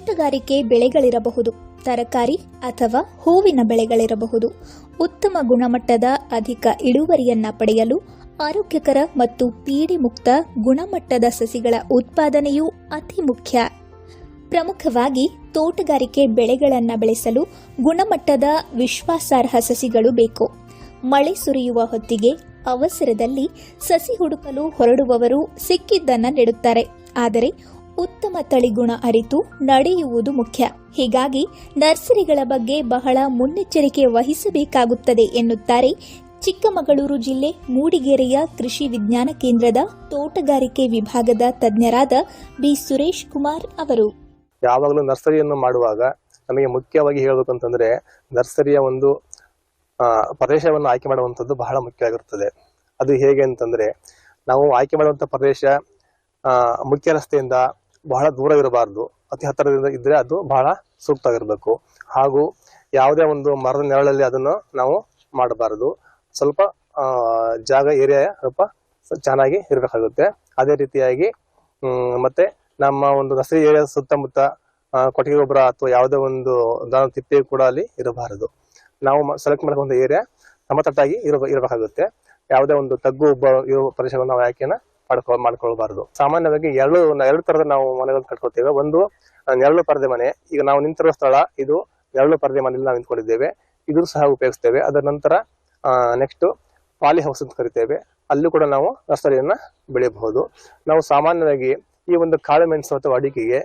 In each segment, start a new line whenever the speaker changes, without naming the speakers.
ತೋಟಗಾರಿಕೆ ಬೆಳೆಗಳಿರಬಹುದು, ತರಕಾರಿ ಅಥವಾ ಹೂವಿನ ಬೆಳೆಗಳಿರಬಹುದು. ಉತ್ತಮ ಗುಣಮಟ್ಟದ ಅಧಿಕ ಇಳುವರಿಯನ್ನ ಪಡೆಯಲು ಆರೋಗ್ಯಕರ ಮತ್ತು ಪೀಡಿ ಮುಕ್ತ ಗುಣಮಟ್ಟದ ಸಸಿಗಳ ಉತ್ಪಾದನೆಯೂ ಅತಿ ಮುಖ್ಯ. ಪ್ರಮುಖವಾಗಿ ತೋಟಗಾರಿಕೆ ಬೆಳೆಗಳನ್ನು ಬೆಳೆಸಲು ಗುಣಮಟ್ಟದ ವಿಶ್ವಾಸಾರ್ಹ ಸಸಿಗಳು ಬೇಕು. ಮಳೆ ಸುರಿಯುವ ಹೊತ್ತಿಗೆ ಅವಸರದಲ್ಲಿ ಸಸಿ ಹುಡುಕಲು ಹೊರಡುವವರು ಸಿಕ್ಕಿದ್ದನ್ನ ನೆಡುತ್ತಾರೆ. ಆದರೆ ಉತ್ತಮ ತಳಿಗುಣ ಅರಿತು ನಡೆಯುವುದು ಮುಖ್ಯ. ಹೀಗಾಗಿ ನರ್ಸರಿಗಳ ಬಗ್ಗೆ ಬಹಳ ಮುನ್ನೆಚ್ಚರಿಕೆ ವಹಿಸಬೇಕಾಗುತ್ತದೆ ಎನ್ನುತ್ತಾರೆ ಚಿಕ್ಕಮಗಳೂರು ಜಿಲ್ಲೆ ಮೂಡಿಗೆರೆಯ ಕೃಷಿ ವಿಜ್ಞಾನ ಕೇಂದ್ರದ ತೋಟಗಾರಿಕೆ ವಿಭಾಗದ ತಜ್ಞರಾದ ಬಿ. ಸುರೇಶ್ ಕುಮಾರ್ ಅವರು.
ಯಾವಾಗಲೂ ನರ್ಸರಿಯನ್ನು ಮಾಡುವಾಗ ನಮಗೆ ಮುಖ್ಯವಾಗಿ ಹೇಳಬೇಕು ಅಂತಂದ್ರೆ ನರ್ಸರಿಯ ಒಂದು ಪ್ರದೇಶವನ್ನು ಆಯ್ಕೆ ಮಾಡುವಂಥದ್ದು ಬಹಳ ಮುಖ್ಯವಾಗಿರುತ್ತದೆ ಅದು ಹೇಗೆ ಅಂತಂದ್ರೆ ನಾವು ಆಯ್ಕೆ ಮಾಡುವಂಥ ಪ್ರದೇಶ ಮುಖ್ಯ ರಸ್ತೆಯಿಂದ ಬಹಳ ದೂರ ಇರಬಾರ್ದು ಅತಿ ಹತ್ತಿರದಿಂದ ಇದ್ರೆ ಅದು ಬಹಳ ಸೂಕ್ತವಾಗಿರ್ಬೇಕು. ಹಾಗೂ ಯಾವುದೇ ಒಂದು ಮರದ ನೆರಳಲ್ಲಿ ಅದನ್ನು ನಾವು ಮಾಡಬಾರದು. ಸ್ವಲ್ಪ ಜಾಗ ಏರಿಯಾ ಸ್ವಲ್ಪ ಚೆನ್ನಾಗಿ ಇರಬೇಕಾಗುತ್ತೆ. ಅದೇ ರೀತಿಯಾಗಿ ಮತ್ತೆ ನಮ್ಮ ಒಂದು ನರ್ಸರಿ ಏರಿಯಾ ಸುತ್ತಮುತ್ತ ಕೊಟ್ಟಿಗೆ ಗೊಬ್ಬರ ಅಥವಾ ಯಾವುದೇ ಒಂದು ದನ ತಿಪ್ಪೆ ಕೂಡ ಅಲ್ಲಿ ಇರಬಾರದು. ನಾವು ಸೆಲೆಕ್ಟ್ ಮಾಡ್ಕೊಂಡ ಏರಿಯಾ ಸಮತಟ್ಟಾಗಿ ಇರ ಇರಬೇಕಾಗುತ್ತೆ. ಯಾವುದೇ ಒಂದು ತಗ್ಗು ಇರುವ ಇರೋ ಪ್ರದೇಶವನ್ನು ನಾವು ಆಯ್ಕೆನ ಮಾಡ್ಕೊ ಮಾಡ್ಕೊಳ್ಬಾರ್ದು. ಸಾಮಾನ್ಯವಾಗಿ ಎರಡು ಎರಡು ತರದ ನಾವು ಮನೆಗಳನ್ನ ಕಟ್ಕೊಳ್ತೇವೆ. ಒಂದು, ನೆರಳು ಪರದೆ ಮನೆ. ಈಗ ನಾವು ನಿಂತಿರೋ ಸ್ಥಳ, ಇದು ನೆರಳು ಪರದೆ ಮನೆಯಲ್ಲಿ ನಾವು ನಿಂತ್ಕೊಂಡಿದ್ದೇವೆ. ಇದು ಸಹ ಉಪಯೋಗಿಸ್ತೇವೆ. ಅದರ ನಂತರ ನೆಕ್ಸ್ಟ್ ಪಾಲಿ ಹೌಸ್ ಅಂತ ಕರಿತೇವೆ. ಅಲ್ಲೂ ಕೂಡ ನಾವು ನರ್ಸರಿಯನ್ನ ಬೆಳೆಯಬಹುದು. ನಾವು ಸಾಮಾನ್ಯವಾಗಿ ಈ ಒಂದು ಕಾಳು ಮೆಣಸು ಅಥವಾ ಅಡಿಕೆಗೆ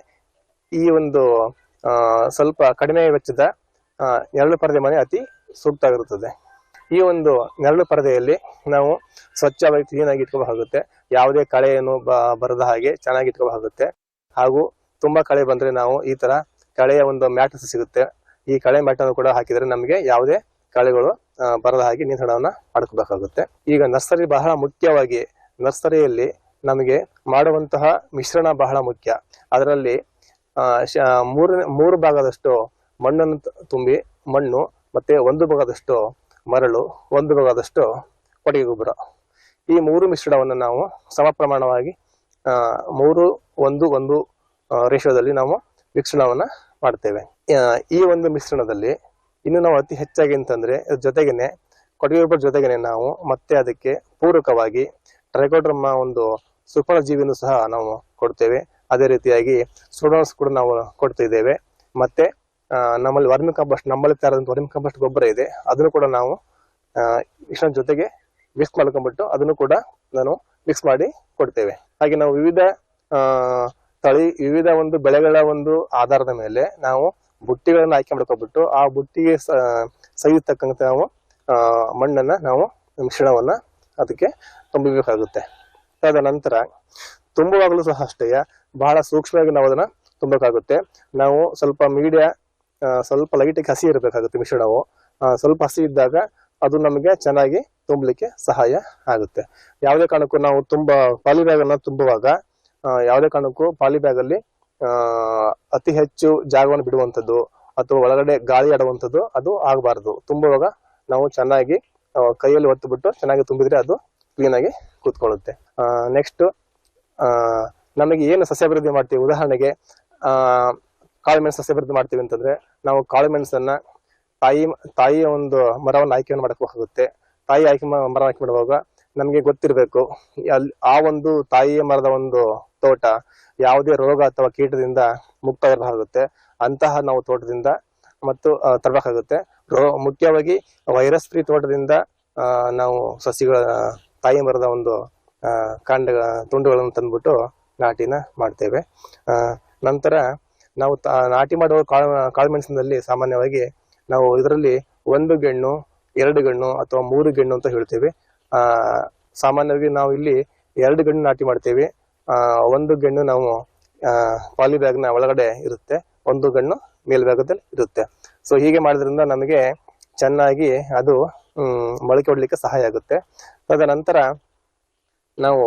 ಈ ಒಂದು ಸ್ವಲ್ಪ ಕಡಿಮೆ ವೆಚ್ಚದ ನೆರಳು ಪರದೆ ಮನೆ ಅತಿ ಸೂಕ್ತವಾಗಿರುತ್ತದೆ. ಈ ಒಂದು ನೆರಳು ಪರದೆಯಲ್ಲಿ ನಾವು ಸ್ವಚ್ಛವಾಗಿ ಕ್ಲೀನಾಗಿ ಇಟ್ಕೋಬೇಕಾಗುತ್ತೆ. ಯಾವುದೇ ಕಳೆಯನ್ನು ಬ- ಬರದ ಹಾಗೆ ಚೆನ್ನಾಗಿ ಇಟ್ಕೋಬೇಕಾಗುತ್ತೆ ಹಾಗೂ ತುಂಬಾ ಕಳೆ ಬಂದ್ರೆ ನಾವು ಈ ತರ ಕಳೆಯ ಒಂದು ಮ್ಯಾಟ್ ಸಿಗುತ್ತೆ. ಈ ಕಳೆ ಮ್ಯಾಟ್ ಅನ್ನು ಕೂಡ ಹಾಕಿದ್ರೆ ನಮಗೆ ಯಾವುದೇ ಕಳೆಗಳು ಬರದ ಹಾಗೆ ನಿಯಂತ್ರಣವನ್ನ ಮಾಡ್ಕೋಬೇಕಾಗುತ್ತೆ. ಈಗ ನರ್ಸರಿ ಬಹಳ ಮುಖ್ಯವಾಗಿ ನರ್ಸರಿಯಲ್ಲಿ ನಮಗೆ ಮಾಡುವಂತಹ ಮಿಶ್ರಣ ಬಹಳ ಮುಖ್ಯ. ಅದರಲ್ಲಿ ಮೂರನೇ, ಮೂರು ಭಾಗದಷ್ಟು ಮಣ್ಣನ್ನು ತುಂಬಿ ಮಣ್ಣು ಮತ್ತೆ ಒಂದು ಭಾಗದಷ್ಟು ಮರಳು, ಒಂದು ಭಾಗದಷ್ಟು ಕೊಟ್ಟಿಗೆ ಗೊಬ್ಬರ. ಈ ಮೂರು ಮಿಶ್ರಣವನ್ನು ನಾವು ಸಮ ಪ್ರಮಾಣವಾಗಿ ಮೂರು, ಒಂದು ಒಂದು ರೇಷೋದಲ್ಲಿ ನಾವು ಮಿಶ್ರಣವನ್ನು ಮಾಡ್ತೇವೆ. ಈ ಒಂದು ಮಿಶ್ರಣದಲ್ಲಿ ಇನ್ನು ನಾವು ಅತಿ ಹೆಚ್ಚಾಗಿ ಅಂತಂದ್ರೆ ಜೊತೆಗೇನೆ ಕೊಟ್ಟಿಗೆ ಗೊಬ್ಬರ ಜೊತೆಗೇನೆ ನಾವು ಮತ್ತೆ ಅದಕ್ಕೆ ಪೂರಕವಾಗಿ ಟ್ರೈಕೋಡ್ರಮ್ಮ ಒಂದು ಸುಪರ್ಣ ಜೀವಿಯನ್ನು ಸಹ ನಾವು ಕೊಡ್ತೇವೆ. ಅದೇ ರೀತಿಯಾಗಿ ಸೋಡೋನ್ಸ್ ಕೂಡ ನಾವು ಕೊಡ್ತಿದ್ದೇವೆ. ಮತ್ತೆ ನಮ್ಮಲ್ಲಿ ವರ್ಮಿ ಕಂಪೋಸ್ಟ್, ನಮ್ಮಲ್ಲಿ ತಯಾರಾದಂಥ ವರ್ಮಿ ಕಂಪೋಸ್ಟ್ ಗೊಬ್ಬರ ಇದೆ. ಅದನ್ನು ಕೂಡ ನಾವು ಇಷ್ಟರ ಜೊತೆಗೆ ಮಿಕ್ಸ್ ಮಾಡ್ಕೊಂಡ್ಬಿಟ್ಟು ಅದನ್ನು ಕೂಡ ನಾನು ಮಿಕ್ಸ್ ಮಾಡಿ ಕೊಡ್ತೇವೆ. ಹಾಗೆ ನಾವು ವಿವಿಧ ತಳಿ, ವಿವಿಧ ಒಂದು ಬೆಳೆಗಳ ಒಂದು ಆಧಾರದ ಮೇಲೆ ನಾವು ಬುಟ್ಟಿಗಳನ್ನ ಆಯ್ಕೆ ಮಾಡ್ಕೊಬಿಟ್ಟು ಆ ಬುಟ್ಟಿಗೆ ಸೈಜ್ ತಕ್ಕಂತೆ ನಾವು ಮಣ್ಣನ್ನ ನಾವು ಮಿಶ್ರಣವನ್ನ ಅದಕ್ಕೆ ತುಂಬಬೇಕಾಗುತ್ತೆ. ಅದಾದ ನಂತರ ತುಂಬುವಾಗಲೂ ಸಹ ಅಷ್ಟೇ, ಬಹಳ ಸೂಕ್ಷ್ಮವಾಗಿ ನಾವು ಅದನ್ನ ತುಂಬಬೇಕಾಗುತ್ತೆ. ನಾವು ಸ್ವಲ್ಪ ಮೀಡಿಯಾ ಸ್ವಲ್ಪ ಲೈಟಿಗೆ ಹಸಿ ಇರಬೇಕಾಗುತ್ತೆ ಮಿಶ್ರಣವು. ಸ್ವಲ್ಪ ಹಸಿ ಇದ್ದಾಗ ಅದು ನಮಗೆ ಚೆನ್ನಾಗಿ ತುಂಬಲಿಕ್ಕೆ ಸಹಾಯ ಆಗುತ್ತೆ. ಯಾವುದೇ ಕಾರಣಕ್ಕೂ ನಾವು ತುಂಬ ಪಾಲಿ ಬ್ಯಾಗ್ ಅನ್ನ ತುಂಬುವಾಗ ಯಾವುದೇ ಕಾರಣಕ್ಕೂ ಪಾಲಿ ಬ್ಯಾಗ್ ಅಲ್ಲಿ ಅತಿ ಹೆಚ್ಚು ಜಾಗವನ್ನು ಬಿಡುವಂಥದ್ದು ಅಥವಾ ಒಳಗಡೆ ಗಾಳಿ ಆಡುವಂಥದ್ದು ಅದು ಆಗಬಾರ್ದು. ತುಂಬುವಾಗ ನಾವು ಚೆನ್ನಾಗಿ ಕೈಯಲ್ಲಿ ಒತ್ತು ಬಿಟ್ಟು ಚೆನ್ನಾಗಿ ತುಂಬಿದ್ರೆ ಅದು ಕ್ಲೀನ್ ಆಗಿ ಕೂತ್ಕೊಳ್ಳುತ್ತೆ. ನೆಕ್ಸ್ಟ್ ನಮಗೆ ಏನು ಸಸ್ಯಾಭಿವೃದ್ಧಿ ಮಾಡ್ತೀವಿ? ಉದಾಹರಣೆಗೆ, ಆ ಸಸ್ಯ ಸಸ್ಯಾಭಿವೃದ್ಧಿ ಮಾಡ್ತೀವಿ ಅಂತಂದ್ರೆ, ನಾವು ಕಾಳುಮೆಣಸನ್ನ ತಾಯಿ, ತಾಯಿಯ ಒಂದು ಮರವನ್ನು ಆಯ್ಕೆ ಮಾಡಬೇಕಾಗುತ್ತೆ ತಾಯಿ ಆಯ್ಕೆ ಮರ ಆಯ್ಕೆ ಮಾಡುವಾಗ ನಮಗೆ ಗೊತ್ತಿರಬೇಕು, ಅಲ್ಲಿ ಆ ಒಂದು ತಾಯಿಯ ಮರದ ಒಂದು ತೋಟ ಯಾವುದೇ ರೋಗ ಅಥವಾ ಕೀಟದಿಂದ ಮುಕ್ತ ಇರಬೇಕಾಗುತ್ತೆ ಅಂತಹ ನಾವು ತೋಟದಿಂದ ಮತ್ತು ತರಬೇಕಾಗುತ್ತೆ. ರೋ- ಮುಖ್ಯವಾಗಿ ವೈರಸ್ ಫ್ರೀ ತೋಟದಿಂದ ನಾವು ಸಸಿಗಳ ತಾಯಿ ಮರದ ಒಂದು ಕಾಂಡ, ತುಂಡುಗಳನ್ನು ತಂದ್ಬಿಟ್ಟು ನಾಟಿನ ಮಾಡ್ತೇವೆ. ನಂತರ ನಾವು ನಾಟಿ ಮಾಡುವ ಕಾಳು ಕಾಳುಮೆಣಸಿನಲ್ಲಿ ಸಾಮಾನ್ಯವಾಗಿ ನಾವು ಇದರಲ್ಲಿ ಒಂದು ಗಣ್ಣು, ಎರಡು ಗಣ್ಣು ಅಥವಾ ಮೂರು ಗಣ್ಣು ಅಂತ ಹೇಳ್ತೇವೆ. ಆ, ಸಾಮಾನ್ಯವಾಗಿ ನಾವು ಇಲ್ಲಿ ಎರಡು ಗಣ್ಣು ನಾಟಿ ಮಾಡ್ತೇವೆ. ಆ, ಒಂದು ಗಣ್ಣು ನಾವು ಪಾಲಿ ಬ್ಯಾಗ್ನ ಒಳಗಡೆ ಇರುತ್ತೆ. ಒಂದು ಗಣ್ಣು ಮೇಲ್ಭಾಗದಲ್ಲಿ ಇರುತ್ತೆ. ಸೊ ಹೀಗೆ ಮಾಡೋದ್ರಿಂದ ನಮಗೆ ಚೆನ್ನಾಗಿ ಅದು ಮೊಳಕೆ ಹೊಡ್ಲಿಕ್ಕೆ ಸಹಾಯ ಆಗುತ್ತೆ. ತದನಂತರ ನಾವು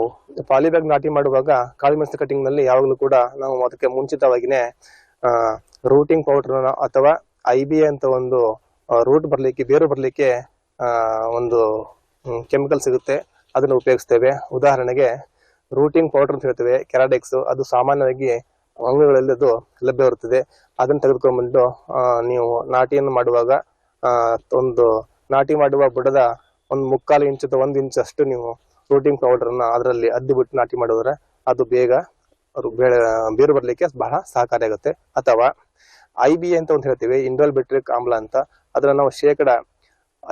ಪಾಲಿಬ್ಯಾಗ್ ನಾಟಿ ಮಾಡುವಾಗ ಕಾಳುಮೆಣಸು ಕಟಿಂಗ್ನಲ್ಲಿ ಯಾವಾಗಲೂ ಕೂಡ ನಾವು ಅದಕ್ಕೆ ಮುಂಚಿತವಾಗಿನೇ ರೂಟಿಂಗ್ ಪೌಡರ್ ಅಥವಾ ಐ ಬಿ ಅಂತ ಒಂದು ರೂಟ್ ಬರಲಿಕ್ಕೆ, ಬೇರು ಬರಲಿಕ್ಕೆ ಒಂದು ಕೆಮಿಕಲ್ ಸಿಗುತ್ತೆ. ಅದನ್ನು ಉಪಯೋಗಿಸ್ತೇವೆ. ಉದಾಹರಣೆಗೆ ರೂಟಿಂಗ್ ಪೌಡರ್ ಅಂತ ಹೇಳ್ತೇವೆ ಕೆರಾಡೆಕ್ಸ್ ಅದು ಸಾಮಾನ್ಯವಾಗಿ ಅಂಗಗಳಲ್ಲಿ ಅದು ಲಭ್ಯವಿರುತ್ತದೆ ಅದನ್ನು ತೆಗೆದುಕೊಂಡ್ಬಂದು ನೀವು ನಾಟಿಯನ್ನು ಮಾಡುವಾಗ ಒಂದು ನಾಟಿ ಮಾಡುವ ಬುಡದ ಒಂದು ಮುಕ್ಕಾಲು ಇಂಚು ಅಥವಾ ಒಂದು ಇಂಚು ಅಷ್ಟು ನೀವು ರೂಟಿಂಗ್ ಪೌಡರ್ನ ಅದರಲ್ಲಿ ಅದ್ದಿ ಬಿಟ್ಟು ನಾಟಿ ಮಾಡಿದ್ರೆ ಅದು ಬೇಗ ಬೇಳೆ, ಬೇರು ಬರಲಿಕ್ಕೆ ಬಹಳ ಸಹಕಾರಿಯಾಗುತ್ತೆ ಅಥವಾ ಐ ಬಿ ಅಂತ ಒಂದು ಹೇಳ್ತೀವಿ ಇಂಡೋಲ್ ಬೆಟ್ರಿಕ್ ಆಮ್ಲ ಅಂತ. ಅದನ್ನ ನಾವು ಶೇಕಡ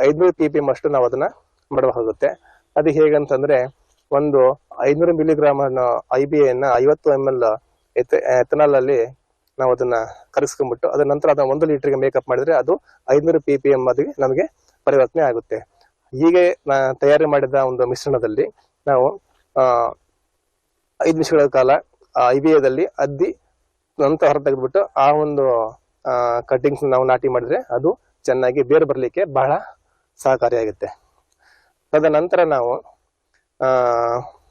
ಐದ್ನೂರು ಪಿ ಪಿ ಎಂ ಅಷ್ಟು ನಾವು ಅದನ್ನ ಮಾಡಬೇಕಾಗುತ್ತೆ. ಅದು ಹೇಗಂತಂದ್ರೆ, ಒಂದು ಐನೂರು ಮಿಲಿಗ್ರಾಮ್ ಐ ಬಿ ಎನ್ನ ಐವತ್ತು ಎಂ ಎಲ್ ಎಥನಾಲ್ ಅಲ್ಲಿ ನಾವು ಅದನ್ನ ಕರೆಸ್ಕೊಂಡ್ಬಿಟ್ಟು ಅದ ನಂತರ ಅದನ್ನ ಒಂದು ಲೀಟರ್ಗೆ ಮೇಕಪ್ ಮಾಡಿದ್ರೆ ಅದು ಐನೂರು ಪಿ ಪಿ ಎಂ ಅದಕ್ಕೆ ನಮಗೆ ಪರಿವರ್ತನೆ ಆಗುತ್ತೆ. ಹೀಗೆ ತಯಾರಿ ಮಾಡಿದ ಒಂದು ಮಿಶ್ರಣದಲ್ಲಿ ನಾವು ಐದು ನಿಮಿಷಗಳ ಕಾಲ ಐ ಬಿ ಎದಲ್ಲಿ ಅದ್ದಿ ನಂತರ ಹೊರ ತೆಗೆದ್ಬಿಟ್ಟು ಆ ಒಂದು ಕಟ್ಟಿಂಗ್ಸ್ ನಾವು ನಾಟಿ ಮಾಡಿದ್ರೆ ಅದು ಚೆನ್ನಾಗಿ ಬೇರು ಬರಲಿಕ್ಕೆ ಬಹಳ ಸಹಕಾರಿಯಾಗುತ್ತೆ ತದನಂತರ ನಾವು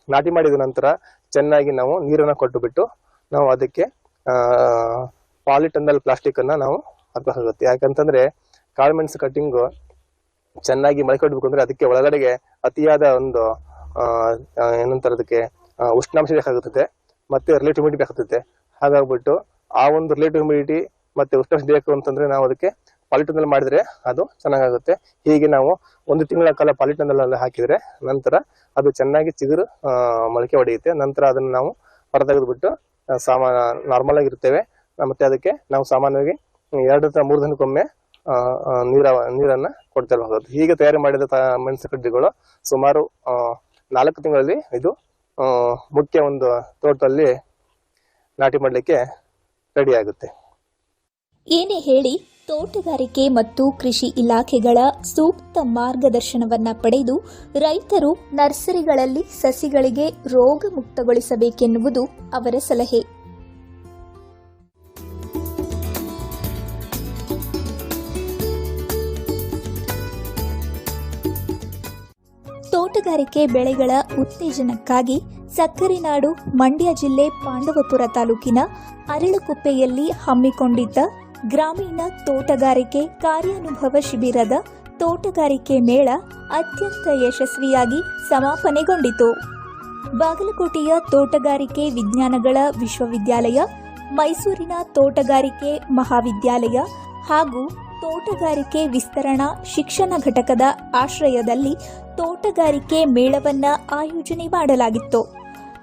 ನಾಟಿ ಮಾಡಿದ ನಂತರ ಚೆನ್ನಾಗಿ ನಾವು ನೀರನ್ನ ಕೊಟ್ಟು ಬಿಟ್ಟು ನಾವು ಅದಕ್ಕೆ, ಆ ಪಾಲಿಟನ್ನಲ್ ಪ್ಲಾಸ್ಟಿಕ್ ಅನ್ನ ನಾವು ಹಾಕಬೇಕಾಗುತ್ತೆ ಯಾಕಂತಂದ್ರೆ ಕಾಳುಮೆಣಸು ಕಟ್ಟಿಂಗು ಚೆನ್ನಾಗಿ ಮೊಳಕೊಡ್ಬೇಕು ಅಂದ್ರೆ ಅದಕ್ಕೆ ಒಳಗಡೆಗೆ ಅತಿಯಾದ ಒಂದು ಏನಂತಾರೆ ಅದಕ್ಕೆ ಉಷ್ಣಾಂಶ ಬೇಕಾಗುತ್ತದೆ. ಮತ್ತೆ ರಿಲೇಟಿವಿಟಿ ಬೇಕಾಗುತ್ತದೆ. ಹಾಗಾಗ್ಬಿಟ್ಟು ಆ ಒಂದು ರಿಲೇಟಿವ್ ಹ್ಯುಮಿಡಿಟಿ ಮತ್ತೆ ಉಷ್ಣಾಂಶ ಬೇಕು ಅಂತಂದ್ರೆ ನಾವು ಅದಕ್ಕೆ ಪಾಲಿಟನ್ನಲ್ಲಿ ಮಾಡಿದ್ರೆ ಅದು ಚೆನ್ನಾಗಾಗುತ್ತೆ. ಹೀಗೆ ನಾವು ಒಂದು ತಿಂಗಳ ಕಾಲ ಪಾಲಿಟನ್ನಲ್ಲಿ ಹಾಕಿದ್ರೆ ನಂತರ ಅದು ಚೆನ್ನಾಗಿ ಚಿಗುರು ಮೊಳಕೆ ಹೊಡೆಯುತ್ತೆ ನಂತರ ಅದನ್ನು ನಾವು ಹೊರತೆಗೆದ್ಬಿಟ್ಟು ಸಾಮಾ ನಾರ್ಮಲ್ ಆಗಿರ್ತೇವೆ ಮತ್ತೆ ಅದಕ್ಕೆ ನಾವು ಸಾಮಾನ್ಯವಾಗಿ ಎರಡು ಎರಡರಿಂದ ಮೂರು ದಿನಕ್ಕೊಮ್ಮೆ ನೀರ, ನೀರನ್ನ ಕೊಡ್ತಾ ಹೀಗೆ ತಯಾರಿ ಮಾಡಿದ ಮೆಣಸು ಕಡ್ಡಿಗಳು ಸುಮಾರು ನಾಲ್ಕು ತಿಂಗಳಲ್ಲಿ ಇದು ಮುಖ್ಯ ಒಂದು ತೋಟದಲ್ಲಿ ನಾಟಿ ಮಾಡಲಿಕ್ಕೆ ರೆಡಿ ಆಗುತ್ತೆ.
ಏನೇ ಹೇಳಿ, ತೋಟಗಾರಿಕೆ ಮತ್ತು ಕೃಷಿ ಇಲಾಖೆಗಳ ಸೂಕ್ತ ಮಾರ್ಗದರ್ಶನವನ್ನ ಪಡೆದು ರೈತರು ನರ್ಸರಿಗಳಲ್ಲಿ ಸಸಿಗಳಿಗೆ ರೋಗ ಮುಕ್ತಗೊಳಿಸಬೇಕೆನ್ನುವುದು ಅವರ ಸಲಹೆ. ತೋಟಗಾರಿಕೆ ಬೆಳೆಗಳ ಉತ್ತೇಜನಕ್ಕಾಗಿ ಸಕ್ಕರೆ ನಾಡು ಮಂಡ್ಯ ಜಿಲ್ಲೆ ಪಾಂಡವಪುರ ತಾಲೂಕಿನ ಅರಳಕುಪ್ಪೆಯಲ್ಲಿ ಹಮ್ಮಿಕೊಂಡಿದ್ದ ಗ್ರಾಮೀಣ ತೋಟಗಾರಿಕೆ ಕಾರ್ಯಾನುಭವ ಶಿಬಿರದ ತೋಟಗಾರಿಕೆ ಮೇಳ ಅತ್ಯಂತ ಯಶಸ್ವಿಯಾಗಿ ಸಮಾಪನೆಗೊಂಡಿತು. ಬಾಗಲಕೋಟೆಯ ತೋಟಗಾರಿಕೆ ವಿಜ್ಞಾನಗಳ ವಿಶ್ವವಿದ್ಯಾಲಯ, ಮೈಸೂರಿನ ತೋಟಗಾರಿಕೆ ಮಹಾವಿದ್ಯಾಲಯ ಹಾಗೂ ತೋಟಗಾರಿಕೆ ವಿಸ್ತರಣಾ ಶಿಕ್ಷಣ ಘಟಕದ ಆಶ್ರಯದಲ್ಲಿ ತೋಟಗಾರಿಕೆ ಮೇಳವನ್ನ ಆಯೋಜನೆ ಮಾಡಲಾಗಿತ್ತು.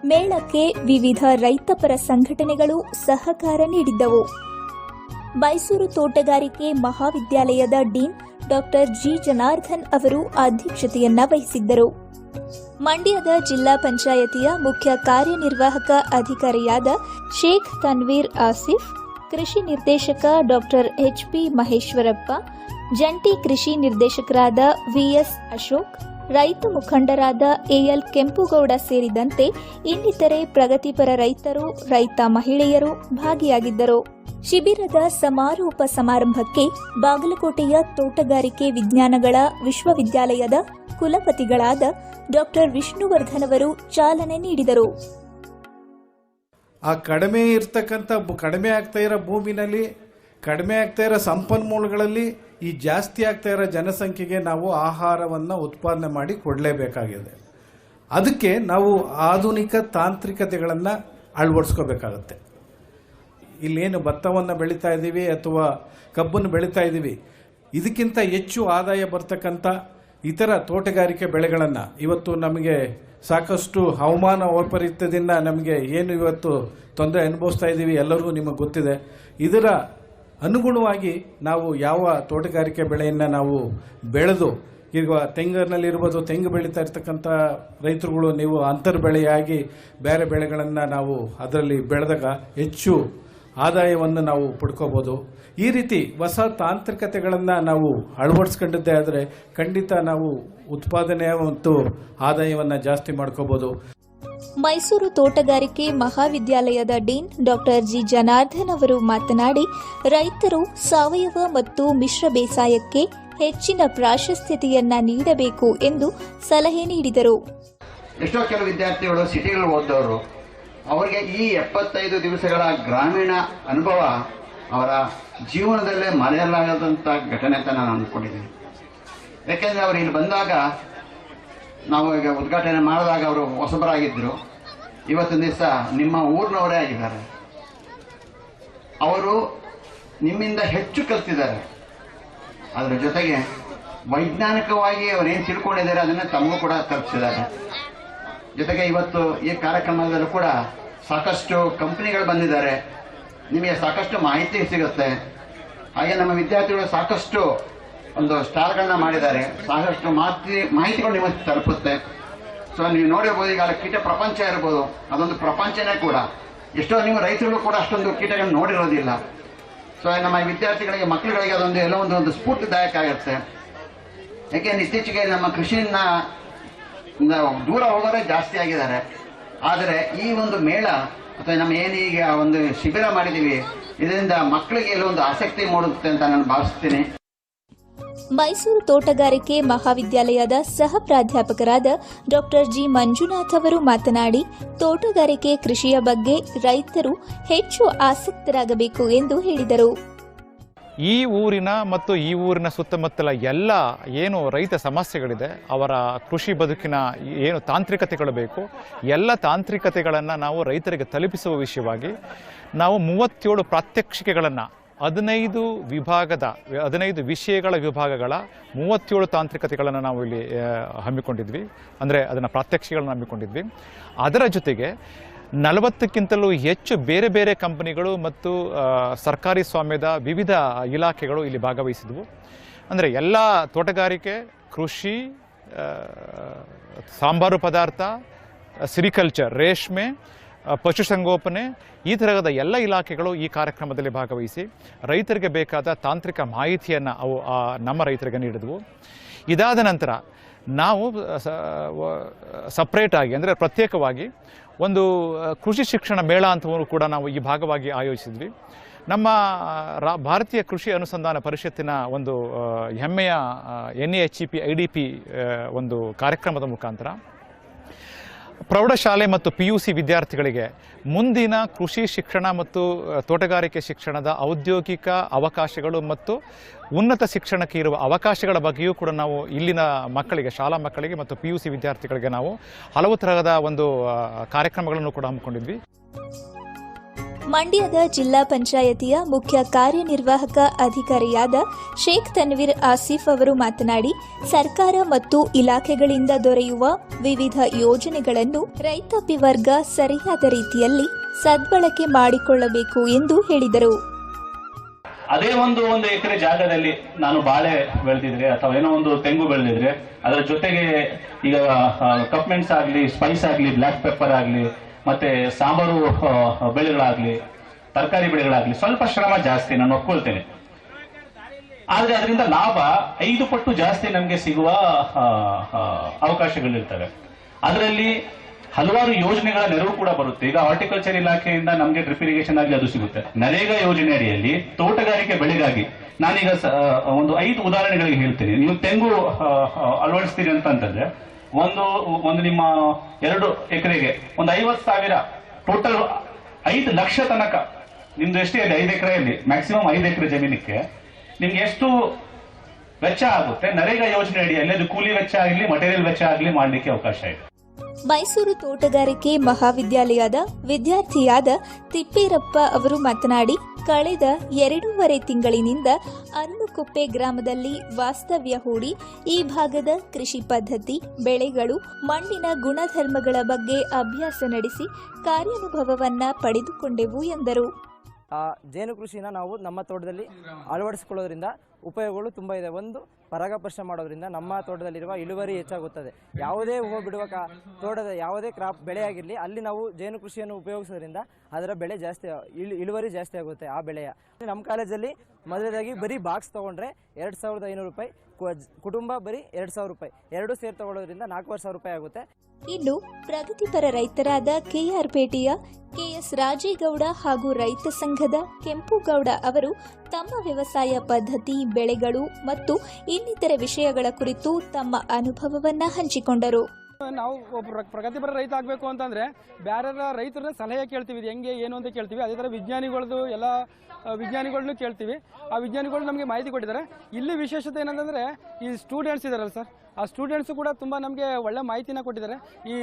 ಮೇಳಕ್ಕೆ ವಿವಿಧ ರೈತಪರ ಸಂಘಟನೆಗಳು ಸಹಕಾರ ನೀಡಿದ್ದವು. ಮೈಸೂರು ತೋಟಗಾರಿಕೆ ಮಹಾವಿದ್ಯಾಲಯದ ಡೀನ್ ಡಾಕ್ಟರ್ ಜಿ ಜನಾರ್ಧನ್ ಅವರು ಅಧ್ಯಕ್ಷತೆಯನ್ನ ವಹಿಸಿದ್ದರು. ಮಂಡ್ಯದ ಜಿಲ್ಲಾ ಪಂಚಾಯತಿಯ ಮುಖ್ಯ ಕಾರ್ಯನಿರ್ವಾಹಕ ಅಧಿಕಾರಿಯಾದ ಶೇಖ್ ತನ್ವೀರ್ ಆಸಿಫ್, ಕೃಷಿ ನಿರ್ದೇಶಕ ಡಾಕ್ಟರ್ ಎಚ್ ಪಿ ಮಹೇಶ್ವರಪ್ಪ, ಜಂಟಿ ಕೃಷಿ ನಿರ್ದೇಶಕರಾದ ವಿಎಸ್ ಅಶೋಕ್ ರೈತ ಮುಖಂಡರಾದ ಎಎಲ್ ಕೆಂಪುಗೌಡ ಸೇರಿದಂತೆ ಇನ್ನಿತರೆ ಪ್ರಗತಿಪರ ರೈತರು, ರೈತ ಮಹಿಳೆಯರು ಭಾಗಿಯಾಗಿದ್ದರು. ಶಿಬಿರದ ಸಮಾರೋಪ ಸಮಾರಂಭಕ್ಕೆ ಬಾಗಲಕೋಟೆಯ ತೋಟಗಾರಿಕೆ ವಿಜ್ಞಾನಗಳ ವಿಶ್ವವಿದ್ಯಾಲಯದ ಕುಲಪತಿಗಳಾದ ಡಾಕ್ಟರ್ ವಿಷ್ಣುವರ್ಧನ್ ಅವರು ಚಾಲನೆ ನೀಡಿದರು.
ಆ ಕಡಿಮೆ ಇರ್ತಕ್ಕಂಥ ಕಡಿಮೆ ಆಗ್ತಾ ಇರೋ ಭೂಮಿನಲ್ಲಿ ಕಡಿಮೆ ಆಗ್ತಾ ಇರೋ ಸಂಪನ್ಮೂಲಗಳಲ್ಲಿ ಈ ಜಾಸ್ತಿ ಆಗ್ತಾ ಇರೋ ಜನಸಂಖ್ಯೆಗೆ ನಾವು ಆಹಾರವನ್ನು ಉತ್ಪಾದನೆ ಮಾಡಿ ಕೊಡಲೇಬೇಕಾಗಿದೆ. ಅದಕ್ಕೆ ನಾವು ಆಧುನಿಕ ತಾಂತ್ರಿಕತೆಗಳನ್ನು ಅಳವಡಿಸ್ಕೋಬೇಕಾಗತ್ತೆ. ಇಲ್ಲೇನು ಭತ್ತವನ್ನು ಬೆಳೀತಾ ಇದ್ದೀವಿ ಅಥವಾ ಕಬ್ಬನ್ನು ಬೆಳೀತಾ ಇದ್ದೀವಿ ಇದಕ್ಕಿಂತ ಹೆಚ್ಚು ಆದಾಯ ಬರ್ತಕ್ಕಂಥ ಇತರ ತೋಟಗಾರಿಕೆ ಬೆಳೆಗಳನ್ನು ಇವತ್ತು ನಮಗೆ ಸಾಕಷ್ಟು ಹವಾಮಾನ ವೈಪರೀತ್ಯದಿಂದ ನಮಗೆ ಏನು ಇವತ್ತು ತೊಂದರೆ ಅನುಭವಿಸ್ತಾ ಇದ್ದೀವಿ ಎಲ್ಲರಿಗೂ ನಿಮಗೆ ಗೊತ್ತಿದೆ. ಇದರ ಅನುಗುಣವಾಗಿ ನಾವು ಯಾವ ತೋಟಗಾರಿಕೆ ಬೆಳೆಯನ್ನು ನಾವು ಬೆಳೆದು, ಈಗ ತೆಂಗಿನಲ್ಲಿರ್ಬೋದು ತೆಂಗು ಬೆಳೀತಾ ಇರ್ತಕ್ಕಂಥ ರೈತರುಗಳು ನೀವು ಅಂತರ್ ಬೆಳೆಯಾಗಿ ಬೇರೆ ಬೆಳೆಗಳನ್ನು ನಾವು ಅದರಲ್ಲಿ ಬೆಳೆದಾಗ ಹೆಚ್ಚು ಆದಾಯವನ್ನು ನಾವು ಪಡ್ಕೋಬೋದು. ಈ ರೀತಿ ಹೊಸ ತಾಂತ್ರಿಕತೆಗಳನ್ನು ನಾವು ಅಳವಡಿಸ್ಕೊಂಡಿದ್ದೇ ಆದರೆ ಖಂಡಿತ ನಾವು ಉತ್ಪಾದನೆ ಮತ್ತು ಆದಾಯವನ್ನು ಜಾಸ್ತಿ ಮಾಡ್ಕೋಬೋದು.
ಮೈಸೂರು ತೋಟಗಾರಿಕೆ ಮಹಾವಿದ್ಯಾಲಯದ ಡೀನ್ ಡಾಕ್ಟರ್ ಜಿ ಜನಾರ್ದನ್ ಅವರು ಮಾತನಾಡಿ, ರೈತರು ಸಾವಯವ ಮತ್ತು ಮಿಶ್ರ ಬೇಸಾಯಕ್ಕೆ ಹೆಚ್ಚಿನ ಪ್ರಾಶಸ್ತ್ಯತೆಯನ್ನ ನೀಡಬೇಕು ಎಂದು ಸಲಹೆ ನೀಡಿದರು.
ಎಷ್ಟೋ ಕೆಲವು ವಿದ್ಯಾರ್ಥಿಗಳು ಸಿಟಿಗಳು ಓದೋರು ಅವರಿಗೆ ಈ ಎಪ್ಪತ್ತೈದು ದಿವಸಗಳ ಗ್ರಾಮೀಣ ಅನುಭವ ಅವರ ಜೀವನದಲ್ಲೇ ಮರೆಯಲಾಗದಂತ ಘಟನೆ ಅಂತ ನಾನು ಅಂದ್ಕೊಂಡಿದ್ದೀನಿ. ಯಾಕೆಂದರೆ ಅವರು ಇಲ್ಲಿ ಬಂದಾಗ ನಾವು ಈಗ ಉದ್ಘಾಟನೆ ಮಾಡಿದಾಗ ಅವರು ಹೊಸಬರಾಗಿದ್ದರು ಇವತ್ತಿನ ದಿವಸ ನಿಮ್ಮ ಊರಿನವರೇ ಆಗಿದ್ದಾರೆ. ಅವರು ನಿಮ್ಮಿಂದ ಹೆಚ್ಚು ಕಲ್ತಿದ್ದಾರೆ. ಅದರ ಜೊತೆಗೆ ವೈಜ್ಞಾನಿಕವಾಗಿ ಅವರೇನು ತಿಳ್ಕೊಂಡಿದ್ದಾರೆ ಅದನ್ನು ತಮಗೂ ಕೂಡ ತಲುಪಿಸಿದ್ದಾರೆ. ಜೊತೆಗೆ ಇವತ್ತು ಈ ಕಾರ್ಯಕ್ರಮದಲ್ಲೂ ಕೂಡ ಸಾಕಷ್ಟು ಕಂಪ್ನಿಗಳು ಬಂದಿದ್ದಾರೆ. ನಿಮಗೆ ಸಾಕಷ್ಟು ಮಾಹಿತಿ ಸಿಗುತ್ತೆ. ಹಾಗೆ ನಮ್ಮ ವಿದ್ಯಾರ್ಥಿಗಳು ಸಾಕಷ್ಟು ಒಂದು ಸ್ಟಾರ್ಗಳನ್ನ ಮಾಡಿದ್ದಾರೆ. ಸಾಕಷ್ಟು ಮಾಹಿತಿ ಮಾಹಿತಿಗಳು ನಿಮಗೆ ತಲುಪುತ್ತೆ. ಸೊ ನೀವು ನೋಡಿರ್ಬೋದು ಈಗ ಕೀಟ ಪ್ರಪಂಚ ಇರ್ಬೋದು. ಅದೊಂದು ಪ್ರಪಂಚನೇ ಕೂಡ. ಎಷ್ಟೋ ನೀವು ರೈತರು ಕೂಡ ಅಷ್ಟೊಂದು ಕೀಟಗಳನ್ನ ನೋಡಿರೋದಿಲ್ಲ. ಸೊ ನಮ್ಮ ವಿದ್ಯಾರ್ಥಿಗಳಿಗೆ, ಮಕ್ಕಳುಗಳಿಗೆ ಅದೊಂದು ಎಲ್ಲೋ ಒಂದು ಒಂದು ಸ್ಫೂರ್ತಿದಾಯಕ ಆಗಿರುತ್ತೆ ಯಾಕೆಂದ್ರೆ ಇತ್ತೀಚೆಗೆ ನಮ್ಮ ಕೃಷಿಯನ್ನ ದೂರ ಹೋಗೋರೇ ಜಾಸ್ತಿ ಆಗಿದ್ದಾರೆ. ಆದರೆ ಈ ಒಂದು ಮೇಳ, ಅಥವಾ ನಮ್ಮ ಏನೀಗ ಒಂದು ಶಿಬಿರ ಮಾಡಿದ್ದೀವಿ, ಇದರಿಂದ ಮಕ್ಕಳಿಗೆ ಎಲ್ಲೋ ಒಂದು ಆಸಕ್ತಿ ಮೂಡುತ್ತೆ ಅಂತ ನಾನು ಭಾವಿಸ್ತೀನಿ.
ಮೈಸೂರು ತೋಟಗಾರಿಕೆ ಮಹಾವಿದ್ಯಾಲಯದ ಸಹ ಪ್ರಾಧ್ಯಾಪಕರಾದ ಡಾಕ್ಟರ್ ಜಿ ಮಂಜುನಾಥ್ ಅವರು ಮಾತನಾಡಿ, ತೋಟಗಾರಿಕೆ ಕೃಷಿಯ ಬಗ್ಗೆ ರೈತರು ಹೆಚ್ಚು ಆಸಕ್ತರಾಗಬೇಕು ಎಂದು ಹೇಳಿದರು.
ಈ ಊರಿನ ಮತ್ತು ಈ ಊರಿನ ಸುತ್ತಮುತ್ತಲ ಎಲ್ಲ ಏನು ರೈತ ಸಮಸ್ಯೆಗಳಿದೆ, ಅವರ ಕೃಷಿ ಬದುಕಿನ ಏನು ತಾಂತ್ರಿಕತೆಗಳು ಬೇಕು, ಎಲ್ಲ ತಾಂತ್ರಿಕತೆಗಳನ್ನು ನಾವು ರೈತರಿಗೆ ತಲುಪಿಸುವ ವಿಷಯವಾಗಿ ನಾವು ಮೂವತ್ತೇಳು ಪ್ರಾತ್ಯಕ್ಷಿಕೆಗಳನ್ನು ಹದಿನೈದು ವಿಭಾಗದ, ಹದಿನೈದು ವಿಷಯಗಳ ವಿಭಾಗಗಳ ಮೂವತ್ತೇಳು ತಾಂತ್ರಿಕತೆಗಳನ್ನು ನಾವು ಇಲ್ಲಿ ಹಮ್ಮಿಕೊಂಡಿದ್ವಿ. ಅಂದರೆ ಅದನ್ನು ಪ್ರಾತ್ಯಕ್ಷಿಗಳನ್ನು ಹಮ್ಮಿಕೊಂಡಿದ್ವಿ. ಅದರ ಜೊತೆಗೆ ನಲವತ್ತಕ್ಕಿಂತಲೂ ಹೆಚ್ಚು ಬೇರೆ ಬೇರೆ ಕಂಪನಿಗಳು ಮತ್ತು ಸರ್ಕಾರಿ ಸ್ವಾಮ್ಯದ ವಿವಿಧ ಇಲಾಖೆಗಳು ಇಲ್ಲಿ ಭಾಗವಹಿಸಿದ್ವು. ಅಂದರೆ ಎಲ್ಲ ತೋಟಗಾರಿಕೆ, ಕೃಷಿ ಸಾಂಬಾರು ಪದಾರ್ಥ ಸಿರಿಕಲ್ಚರ್, ರೇಷ್ಮೆ ಪಶುಸಂಗೋಪನೆ ಈ ತರಹದ ಎಲ್ಲ ಇಲಾಖೆಗಳು ಈ ಕಾರ್ಯಕ್ರಮದಲ್ಲಿ ಭಾಗವಹಿಸಿ ರೈತರಿಗೆ ಬೇಕಾದ ತಾಂತ್ರಿಕ ಮಾಹಿತಿಯನ್ನು ಅವು ನಮ್ಮ ರೈತರಿಗೆ ನೀಡಿದ್ವು. ಇದಾದ ನಂತರ ನಾವು ಸಪ್ರೇಟಾಗಿ ಅಂದರೆ ಪ್ರತ್ಯೇಕವಾಗಿ ಒಂದು ಕೃಷಿ ಶಿಕ್ಷಣ ಮೇಳ ಅಂತವನ್ನು ಕೂಡ ನಾವು ಈ ಭಾಗವಾಗಿ ಆಯೋಜಿಸಿದ್ವಿ. ನಮ್ಮ ರಾ, ಭಾರತೀಯ ಕೃಷಿ ಅನುಸಂಧಾನ ಪರಿಷತ್ತಿನ ಒಂದು ಹೆಮ್ಮೆಯ N H E P I D P ಒಂದು ಕಾರ್ಯಕ್ರಮದ ಮುಖಾಂತರ ಪ್ರೌಢಶಾಲೆ ಮತ್ತು ಪಿ ಯು ಸಿ ವಿದ್ಯಾರ್ಥಿಗಳಿಗೆ ಮುಂದಿನ ಕೃಷಿ ಶಿಕ್ಷಣ ಮತ್ತು ತೋಟಗಾರಿಕೆ ಶಿಕ್ಷಣದ ಔದ್ಯೋಗಿಕ ಅವಕಾಶಗಳು ಮತ್ತು ಉನ್ನತ ಶಿಕ್ಷಣಕ್ಕೆ ಇರುವ ಅವಕಾಶಗಳ ಬಗ್ಗೆಯೂ ಕೂಡ ನಾವು ಇಲ್ಲಿನ ಮಕ್ಕಳಿಗೆ, ಶಾಲಾ ಮಕ್ಕಳಿಗೆ ಮತ್ತು ಪಿ ಯು ಸಿ ವಿದ್ಯಾರ್ಥಿಗಳಿಗೆ ನಾವು ಹಲವು ತರಹದ ಒಂದು ಕಾರ್ಯಕ್ರಮಗಳನ್ನು ಕೂಡ ಹಮ್ಮಿಕೊಂಡಿದ್ವಿ.
ಮಂಡ್ಯದ ಜಿಲ್ಲಾ ಪಂಚಾಯತಿಯ ಮುಖ್ಯ ಕಾರ್ಯನಿರ್ವಾಹಕ ಅಧಿಕಾರಿಯಾದ ಶೇಖ್ ತನ್ವೀರ್ ಆಸಿಫ್ ಅವರು ಮಾತನಾಡಿ, ಸರ್ಕಾರ ಮತ್ತು ಇಲಾಖೆಗಳಿಂದ ದೊರೆಯುವ ವಿವಿಧ ಯೋಜನೆಗಳನ್ನು ರೈತಾಪಿ ವರ್ಗ ಸರಿಯಾದ ರೀತಿಯಲ್ಲಿ ಸದ್ಬಳಕೆ ಮಾಡಿಕೊಳ್ಳಬೇಕು ಎಂದು ಹೇಳಿದರು.
ಅದೇ ಒಂದು ಒಂದು ಎಕರೆ ಜಾಗದಲ್ಲಿ ನಾನು ಬಾಳೆ ಬೆಳೆದಿದ್ರೆ ಅಥವಾ ಏನೋ ಒಂದು ತೆಂಗು ಬೆಳೆದಿದ್ರೆ ಅದರ ಜೊತೆಗೆ ಈಗ ಕಪ್ಮೆಂಟ್ಸ್ ಆಗಲಿ ಸ್ಪೈಸ್ ಆಗಲಿ ಬ್ಲ್ಯಾಕ್ ಪೆಪ್ಪರ್ ಆಗ್ಲಿ ಮತ್ತೆ ಸಾಂಬಾರು ಬೆಳೆಗಳಾಗ್ಲಿ, ತರಕಾರಿ ಬೆಳೆಗಳಾಗ್ಲಿ ಸ್ವಲ್ಪ ಶ್ರಮ ಜಾಸ್ತಿ ನಾನು ಒಪ್ಕೊಳ್ತೇನೆ. ಆದ್ರೆ ಅದರಿಂದ ಲಾಭ ಐದು ಪಟ್ಟು ಜಾಸ್ತಿ ನಮಗೆ ಸಿಗುವ ಅವಕಾಶಗಳಿರ್ತವೆ. ಅದರಲ್ಲಿ ಹಲವಾರು ಯೋಜನೆಗಳ ನೆರವು ಕೂಡ ಬರುತ್ತೆ. ಈಗ ಹಾರ್ಟಿಕಲ್ಚರ್ ಇಲಾಖೆಯಿಂದ ನಮಗೆ ಡ್ರಿಪ್ ಇರಿಗೇಷನ್ ಆಗಿ ಅದು ಸಿಗುತ್ತೆ. ನರೇಗಾ ಯೋಜನೆ ಅಡಿಯಲ್ಲಿ ತೋಟಗಾರಿಕೆ ಬೆಳೆಗಾಗಿ ನಾನೀಗ ಒಂದು ಐದು ಉದಾಹರಣೆಗಳಿಗೆ ಹೇಳ್ತೀನಿ. ನೀವು ತೆಂಗು ಅಳವಡಿಸ್ತೀರಿ ಅಂತಂತಂದ್ರೆ ಒಂದು ಒಂದು ನಿಮ್ಮ ಎರಡು ಎಕರೆಗೆ ಒಂದು ಐವತ್ತು ಸಾವಿರ. ಟೋಟಲ್ ಐದು ಲಕ್ಷ ತನಕ. ನಿಮ್ದು ಎಷ್ಟೇ ಇದೆ? ಐದು ಎಕರೆಯಲ್ಲಿ. ಮ್ಯಾಕ್ಸಿಮಮ್ ಐದು ಎಕರೆ ಜಮೀನಕ್ಕೆ. ನಿಮ್ಗೆ ಎಷ್ಟು ವೆಚ್ಚ ಆಗುತ್ತೆ? ನರೇಗಾ ಯೋಜನೆ ಅಡಿಯಲ್ಲಿ ಅದು ಕೂಲಿ ವೆಚ್ಚ ಆಗಲಿ ಮಟೀರಿಯಲ್ ವೆಚ್ಚ ಆಗಲಿ ಮಾಡಲಿಕ್ಕೆ ಅವಕಾಶ ಇದೆ.
ಮೈಸೂರು ತೋಟಗಾರಿಕೆ ಮಹಾವಿದ್ಯಾಲಯದ ವಿದ್ಯಾರ್ಥಿಯಾದ ತಿಪ್ಪೇರಪ್ಪ ಅವರು ಮಾತನಾಡಿ, ಕಳೆದ ಎರಡೂವರೆ ತಿಂಗಳಿನಿಂದ ಅನ್ನುಕುಪ್ಪೆ ಗ್ರಾಮದಲ್ಲಿ ವಾಸ್ತವ್ಯ ಹೂಡಿ, ಈ ಭಾಗದ ಕೃಷಿ ಪದ್ಧತಿ, ಬೆಳೆಗಳು, ಮಣ್ಣಿನ ಗುಣಧರ್ಮಗಳ ಬಗ್ಗೆ ಅಭ್ಯಾಸ ನಡೆಸಿ ಕಾರ್ಯಾನುಭವವನ್ನು ಪಡೆದುಕೊಂಡೆವು ಎಂದರು.
ಜೇನು ಕೃಷಿನ ನಾವು ನಮ್ಮ ತೋಟದಲ್ಲಿ ಅಳವಡಿಸಿಕೊಳ್ಳೋದ್ರಿಂದ ಉಪಯೋಗಗಳು ತುಂಬ ಇದೆ. ಒಂದು ಪರಾಗಪರ್ಶ ಮಾಡೋದ್ರಿಂದ ನಮ್ಮ ತೋಟದಲ್ಲಿರುವ ಇಳುವರಿ ಹೆಚ್ಚಾಗುತ್ತದೆ. ಯಾವುದೇ ಹೂವು ಬಿಡುವ ಕಾ, ತೋಟದ ಯಾವುದೇ ಕ್ರಾಪ್ ಬೆಳೆಯಾಗಿರಲಿ, ಅಲ್ಲಿ ನಾವು ಜೇನು ಕೃಷಿಯನ್ನು ಉಪಯೋಗಿಸೋದ್ರಿಂದ ಅದರ ಬೆಳೆ ಜಾಸ್ತಿ, ಇಳು, ಇಳುವರಿ ಜಾಸ್ತಿ ಆಗುತ್ತೆ ಆ ಬೆಳೆಯ. ನಮ್ಮ ಕಾಲೇಜಲ್ಲಿ ಮೊದಲನೇದಾಗಿ ಬರೀ ಬಾಕ್ಸ್ ತೊಗೊಂಡ್ರೆ ಎರಡು ಸಾವಿರದ ಐನೂರು ರೂಪಾಯಿ ಕುಟುಂಬ ಬರೀ ಎರಡು ಸಾವಿರ ರೂಪಾಯಿ. ಎರಡು ಸೇರಿ ತಗೊಳ್ಳೋದ್ರಿಂದ ನಾಲ್ಕೂವರೆ ಸಾವಿರ ರೂಪಾಯಿ ಆಗುತ್ತೆ.
ಇನ್ನು ಪ್ರಗತಿಪರ ರೈತರಾದ ಕೆಆರ್ ಪೇಟೆಯ ಕೆಎಸ್ ರಾಜೇಗೌಡ ಹಾಗೂ ರೈತ ಸಂಘದ ಕೆಂಪುಗೌಡ ಅವರು ತಮ್ಮ ವ್ಯವಸಾಯ ಪದ್ಧತಿ, ಬೆಳೆಗಳು ಮತ್ತು ಇನ್ನಿತರ ವಿಷಯಗಳ ಕುರಿತು ತಮ್ಮ ಅನುಭವವನ್ನು ಹಂಚಿಕೊಂಡರು.
ನಾವು ಒಬ್ಬ ಪ್ರಗತಿಪರ ರೈತ ಆಗಬೇಕು ಅಂತಂದ್ರೆ ಬೇರೆ ರೈತರ ಸಲಹೆ ಕೇಳ್ತೀವಿ. ಇದು ಹೆಂಗೆ, ಏನು ಅಂತ ಕೇಳ್ತೀವಿ. ಅದೇ ಥರ ವಿಜ್ಞಾನಿಗಳದ್ದು ಎಲ್ಲ ವಿಜ್ಞಾನಿಗಳನ್ನೂ ಕೇಳ್ತೀವಿ. ಆ ವಿಜ್ಞಾನಿಗಳು ನಮಗೆ ಮಾಹಿತಿ ಕೊಟ್ಟಿದ್ದಾರೆ. ಇಲ್ಲಿ ವಿಶೇಷತೆ ಏನಂತಂದರೆ ಈ ಸ್ಟೂಡೆಂಟ್ಸ್ ಇದ್ದಾರಲ್ಲ ಸರ್ ಆ ಸ್ಟೂಡೆಂಟ್ಸು ಕೂಡ ತುಂಬ ನಮಗೆ ಒಳ್ಳೆ ಮಾಹಿತಿನ ಕೊಟ್ಟಿದ್ದಾರೆ. ಈ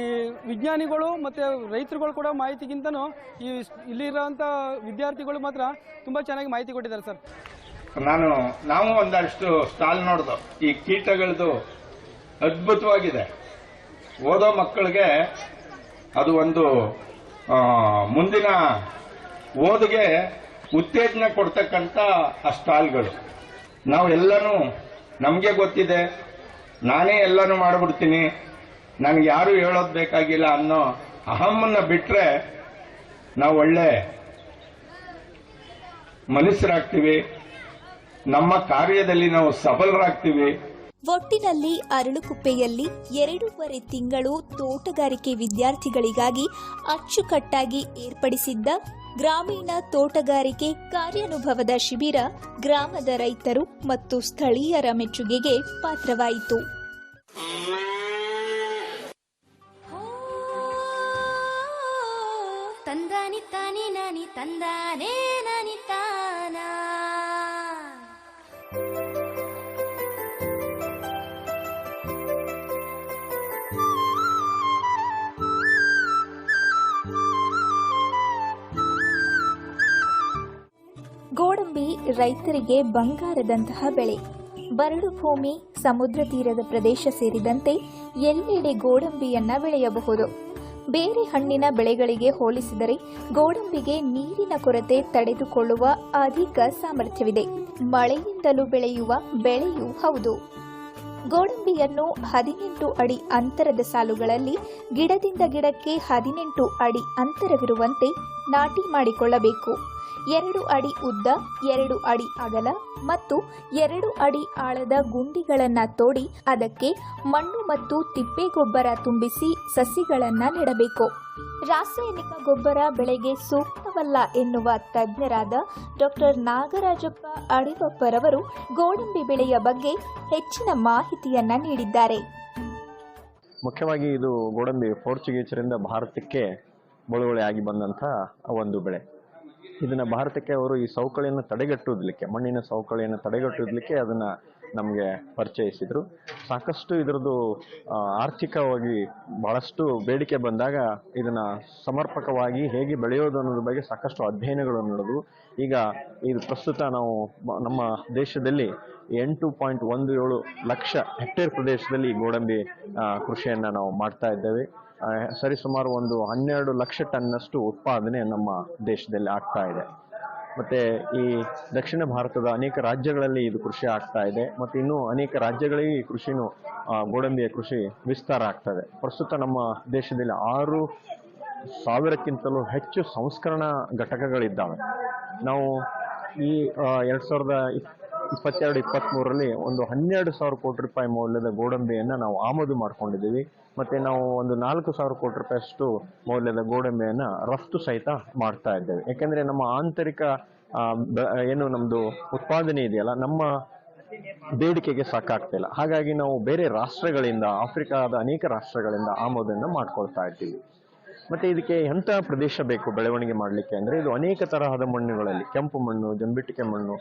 ವಿಜ್ಞಾನಿಗಳು ಮತ್ತು ರೈತರುಗಳು ಕೂಡ ಮಾಹಿತಿಗಿಂತನೂ ಈ ಇಲ್ಲಿರೋಂಥ ವಿದ್ಯಾರ್ಥಿಗಳು ಮಾತ್ರ ತುಂಬ ಚೆನ್ನಾಗಿ ಮಾಹಿತಿ ಕೊಟ್ಟಿದ್ದಾರೆ ಸರ್
ನಾನು, ನಾವು ಒಂದಷ್ಟು ಸ್ಟಾಲ್ ನೋಡ್ದು. ಈ ಕೀಟಗಳದ್ದು ಅದ್ಭುತವಾಗಿದೆ. ಓದೋ ಮಕ್ಕಳಿಗೆ ಅದು ಒಂದು ಮುಂದಿನ ಓದಿಗೆ ಉತ್ತೇಜನ ಕೊಡ್ತಕ್ಕಂಥ ಆ ಸ್ಟಾಲ್ಗಳು. ನಾವು ಎಲ್ಲನೂ, ನಮಗೆ ಗೊತ್ತಿದೆ, ನಾನೇ ಎಲ್ಲನೂ ಮಾಡಿಬಿಡ್ತೀನಿ ನನಗೆ ಯಾರು ಹೇಳೋದು ಬೇಕಾಗಿಲ್ಲ ಅನ್ನೋ ಅಹಮ್ಮನ್ನ ಬಿಟ್ಟರೆ ನಾವು ಒಳ್ಳೆ ಮನುಷ್ಯರಾಗ್ತೀವಿ ನಮ್ಮ ಕಾರ್ಯದಲ್ಲಿ ನಾವು ಸಫಲರಾಗ್ತೀವಿ
ಒಟ್ಟಿನಲ್ಲಿ ಅರಳುಕುಪ್ಪೆಯಲ್ಲಿ ಎರಡೂವರೆ ತಿಂಗಳು ತೋಟಗಾರಿಕೆ ವಿದ್ಯಾರ್ಥಿಗಳಿಗಾಗಿ ಅಚ್ಚುಕಟ್ಟಾಗಿ ಏರ್ಪಡಿಸಿದ್ದ ಗ್ರಾಮೀಣ ತೋಟಗಾರಿಕೆ ಕಾರ್ಯಾನುಭವದ ಶಿಬಿರ ಗ್ರಾಮದ ರೈತರು ಮತ್ತು ಸ್ಥಳೀಯರ ಮೆಚ್ಚುಗೆಗೆ ಪಾತ್ರವಾಯಿತು.
ತಂದಾನಿ ತಾನಿ ನಾನಿ ತಂದಾನೇ ನಾನಿ
ರೈತರಿಗೆ ಬಂಗಾರದಂತಹ ಬೆಳೆ. ಬರಡು ಭೂಮಿ, ಸಮುದ್ರ ತೀರದ ಪ್ರದೇಶ ಸೇರಿದಂತೆ ಎಲ್ಲೆಡೆ ಗೋಡಂಬಿಯನ್ನ ಬೆಳೆಯಬಹುದು. ಬೇರೆ ಹಣ್ಣಿನ ಬೆಳೆಗಳಿಗೆ ಹೋಲಿಸಿದರೆ ಗೋಡಂಬಿಗೆ ನೀರಿನ ಕೊರತೆ ತಡೆದುಕೊಳ್ಳುವ ಅಧಿಕ ಸಾಮರ್ಥ್ಯವಿದೆ. ಮಳೆಯಿಂದಲೂ ಬೆಳೆಯುವ ಬೆಳೆಯೂ ಹೌದು. ಗೋಡಂಬಿಯನ್ನು ಹದಿನೆಂಟು ಅಡಿ ಅಂತರದ ಸಾಲುಗಳಲ್ಲಿ ಗಿಡದಿಂದ ಗಿಡಕ್ಕೆ ಹದಿನೆಂಟು ಅಡಿ ಅಂತರವಿರುವಂತೆ ನಾಟಿ ಮಾಡಿಕೊಳ್ಳಬೇಕು. ಎರಡು ಅಡಿ ಉದ್ದ, ಎರಡು ಅಡಿ ಅಗಲ ಮತ್ತು ಎರಡು ಅಡಿ ಆಳದ ಗುಂಡಿಗಳನ್ನು ತೋಡಿ ಅದಕ್ಕೆ ಮಣ್ಣು ಮತ್ತು ತಿಪ್ಪೆ ಗೊಬ್ಬರ ತುಂಬಿಸಿ ಸಸಿಗಳನ್ನು ನೆಡಬೇಕು. ರಾಸಾಯನಿಕ ಗೊಬ್ಬರ ಬೆಳೆಗೆ ಸೂಕ್ತವಲ್ಲ ಎನ್ನುವ ತಜ್ಞರಾದ ಡಾಕ್ಟರ್ ನಾಗರಾಜಪ್ಪ ಅಡಿವಪ್ಪರವರು ಗೋಡಂಬಿ ಬೆಳೆಯ ಬಗ್ಗೆ ಹೆಚ್ಚಿನ ಮಾಹಿತಿಯನ್ನ ನೀಡಿದ್ದಾರೆ.
ಮುಖ್ಯವಾಗಿ ಇದು ಗೋಡಂಬಿ ಪೋರ್ಚುಗೀಸರಿಂದ ಭಾರತಕ್ಕೆ ಬಳುವಳಿ ಆಗಿ ಬಂದಂಥ ಒಂದು ಬೆಳೆ. ಇದನ್ನ ಭಾರತಕ್ಕೆ ಅವರು ಈ ಸವಕಳಿಯನ್ನು ತಡೆಗಟ್ಟುವುದಕ್ಕೆ, ಮಣ್ಣಿನ ಸವಕಳಿಯನ್ನು ತಡೆಗಟ್ಟುವುದಕ್ಕೆ ಅದನ್ನ ನಮಗೆ ಪರಿಚಯಿಸಿದ್ರು. ಸಾಕಷ್ಟು ಇದರದ್ದು ಆರ್ಥಿಕವಾಗಿ ಬಹಳಷ್ಟು ಬೇಡಿಕೆ ಬಂದಾಗ ಇದನ್ನ ಸಮರ್ಪಕವಾಗಿ ಹೇಗೆ ಬೆಳೆಯೋದು ಅನ್ನೋದ್ರ ಬಗ್ಗೆ ಸಾಕಷ್ಟು ಅಧ್ಯಯನಗಳು ನಡೆದವು ಈಗ ಇದು ಪ್ರಸ್ತುತ ನಾವು ನಮ್ಮ ದೇಶದಲ್ಲಿ ಎಂಟು ಪಾಯಿಂಟ್ ಒಂದು ಏಳು ಲಕ್ಷ ಹೆಕ್ಟೇರ್ ಪ್ರದೇಶದಲ್ಲಿ ಗೋಡಂಬಿ ಕೃಷಿಯನ್ನು ನಾವು ಮಾಡ್ತಾ ಇದ್ದೇವೆ. ಸರಿಸುಮಾರು ಒಂದು ಹನ್ನೆರಡು ಲಕ್ಷ ಟನ್ನಷ್ಟು ಉತ್ಪಾದನೆ ನಮ್ಮ ದೇಶದಲ್ಲಿ ಆಗ್ತಾ ಇದೆ. ಮತ್ತೆ ಈ ದಕ್ಷಿಣ ಭಾರತದ ಅನೇಕ ರಾಜ್ಯಗಳಲ್ಲಿ ಇದು ಕೃಷಿ ಆಗ್ತಾ ಇದೆ. ಮತ್ತು ಇನ್ನೂ ಅನೇಕ ರಾಜ್ಯಗಳಿಗೆ ಈ ಕೃಷಿನೂ ಗೋಡಂಬಿಯ ಕೃಷಿ ವಿಸ್ತಾರ ಆಗ್ತದೆ. ಪ್ರಸ್ತುತ ನಮ್ಮ ದೇಶದಲ್ಲಿ ಆರು ಸಾವಿರಕ್ಕಿಂತಲೂ ಹೆಚ್ಚು ಸಂಸ್ಕರಣಾ ಘಟಕಗಳಿದ್ದಾವೆ. ನಾವು ಈ ಎರಡು ಸಾವಿರದ ಇಪ್ಪತ್ತೆರಡು ಇಪ್ಪತ್ತ್ಮೂರರಲ್ಲಿ ಒಂದು ಹನ್ನೆರಡು ಸಾವಿರ ಕೋಟಿ ರೂಪಾಯಿ ಮೌಲ್ಯದ ಗೋಡಂಬಿಯನ್ನು ನಾವು ಆಮದು ಮಾಡ್ಕೊಂಡಿದ್ದೀವಿ. ಮತ್ತೆ ನಾವು ಒಂದು ನಾಲ್ಕು ಸಾವಿರ ಕೋಟಿ ರೂಪಾಯಿಯಷ್ಟು ಮೌಲ್ಯದ ಗೋಡಂಬಿಯನ್ನು ರಫ್ತು ಸಹಿತ ಮಾಡ್ತಾ ಇದ್ದೇವೆ. ಯಾಕೆಂದ್ರೆ ನಮ್ಮ ಆಂತರಿಕ ಏನು ನಮ್ಮದು ಉತ್ಪಾದನೆ ಇದೆಯಲ್ಲ, ನಮ್ಮ ಬೇಡಿಕೆಗೆ ಸಾಕಾಗ್ತಿಲ್ಲ ಹಾಗಾಗಿ ನಾವು ಬೇರೆ ರಾಷ್ಟ್ರಗಳಿಂದ, ಆಫ್ರಿಕಾದ ಅನೇಕ ರಾಷ್ಟ್ರಗಳಿಂದ ಆಮದನ್ನು ಮಾಡ್ಕೊಳ್ತಾ ಇದ್ದೀವಿ. ಮತ್ತೆ ಇದಕ್ಕೆ ಎಂಥ ಪ್ರದೇಶ ಬೇಕು ಬೆಳವಣಿಗೆ ಮಾಡಲಿಕ್ಕೆ ಅಂದ್ರೆ ಇದು ಅನೇಕ ತರಹದ ಮಣ್ಣುಗಳಲ್ಲಿ ಕೆಂಪು ಮಣ್ಣು ಜಂಬಿಟ್ಟಿಗೆ ಮಣ್ಣು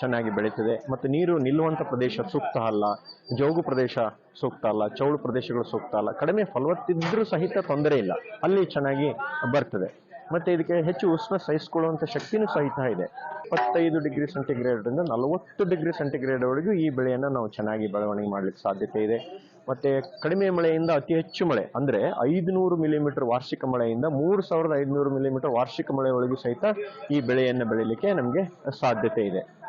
ಚೆನ್ನಾಗಿ ಬೆಳೀತದೆ. ಮತ್ತು ನೀರು ನಿಲ್ಲುವಂಥ ಪ್ರದೇಶ ಸೂಕ್ತ ಅಲ್ಲ, ಜೋಗು ಪ್ರದೇಶ ಸೂಕ್ತ ಅಲ್ಲ, ಚೌಳು ಪ್ರದೇಶಗಳು ಸೂಕ್ತ ಅಲ್ಲ, ಕಡಿಮೆ ಫಲವತ್ತಿದ್ರೂ ಸಹಿತ ತೊಂದರೆ ಇಲ್ಲ, ಅಲ್ಲಿ ಚೆನ್ನಾಗಿ ಬರ್ತದೆ. ಮತ್ತೆ ಇದಕ್ಕೆ ಹೆಚ್ಚು ಉಷ್ಣ ಸಹಿಸಿಕೊಳ್ಳುವಂಥ ಶಕ್ತಿನೂ ಸಹಿತ ಇದೆ. ಇಪ್ಪತ್ತೈದು ಡಿಗ್ರಿ ಸೆಂಟಿಗ್ರೇಡ್ ಇಂದ ನಲವತ್ತು ಡಿಗ್ರಿ ಸೆಂಟಿಗ್ರೇಡ್ ವರೆಗೂ ಈ ಬೆಳೆಯನ್ನು ನಾವು ಚೆನ್ನಾಗಿ ಬೆಳವಣಿಗೆ ಮಾಡಲಿಕ್ಕೆ ಸಾಧ್ಯತೆ ಇದೆ. ಮತ್ತೆ ಕಡಿಮೆ ಮಳೆಯಿಂದ ಅತಿ ಹೆಚ್ಚು ಮಳೆ, ಅಂದ್ರೆ ಐದುನೂರು ಮಿಲಿಮೀಟರ್ ವಾರ್ಷಿಕ ಮಳೆಯಿಂದ ಮೂರು ಸಾವಿರದ ಐದುನೂರು ಮಿಲಿಮೀಟರ್ ವಾರ್ಷಿಕ ಮಳೆಯೊಳಗೆ ಸಹಿತ ಈ ಬೆಳೆಯನ್ನು ಬೆಳೀಲಿಕ್ಕೆ ನಮಗೆ ಸಾಧ್ಯತೆ ಇದೆ.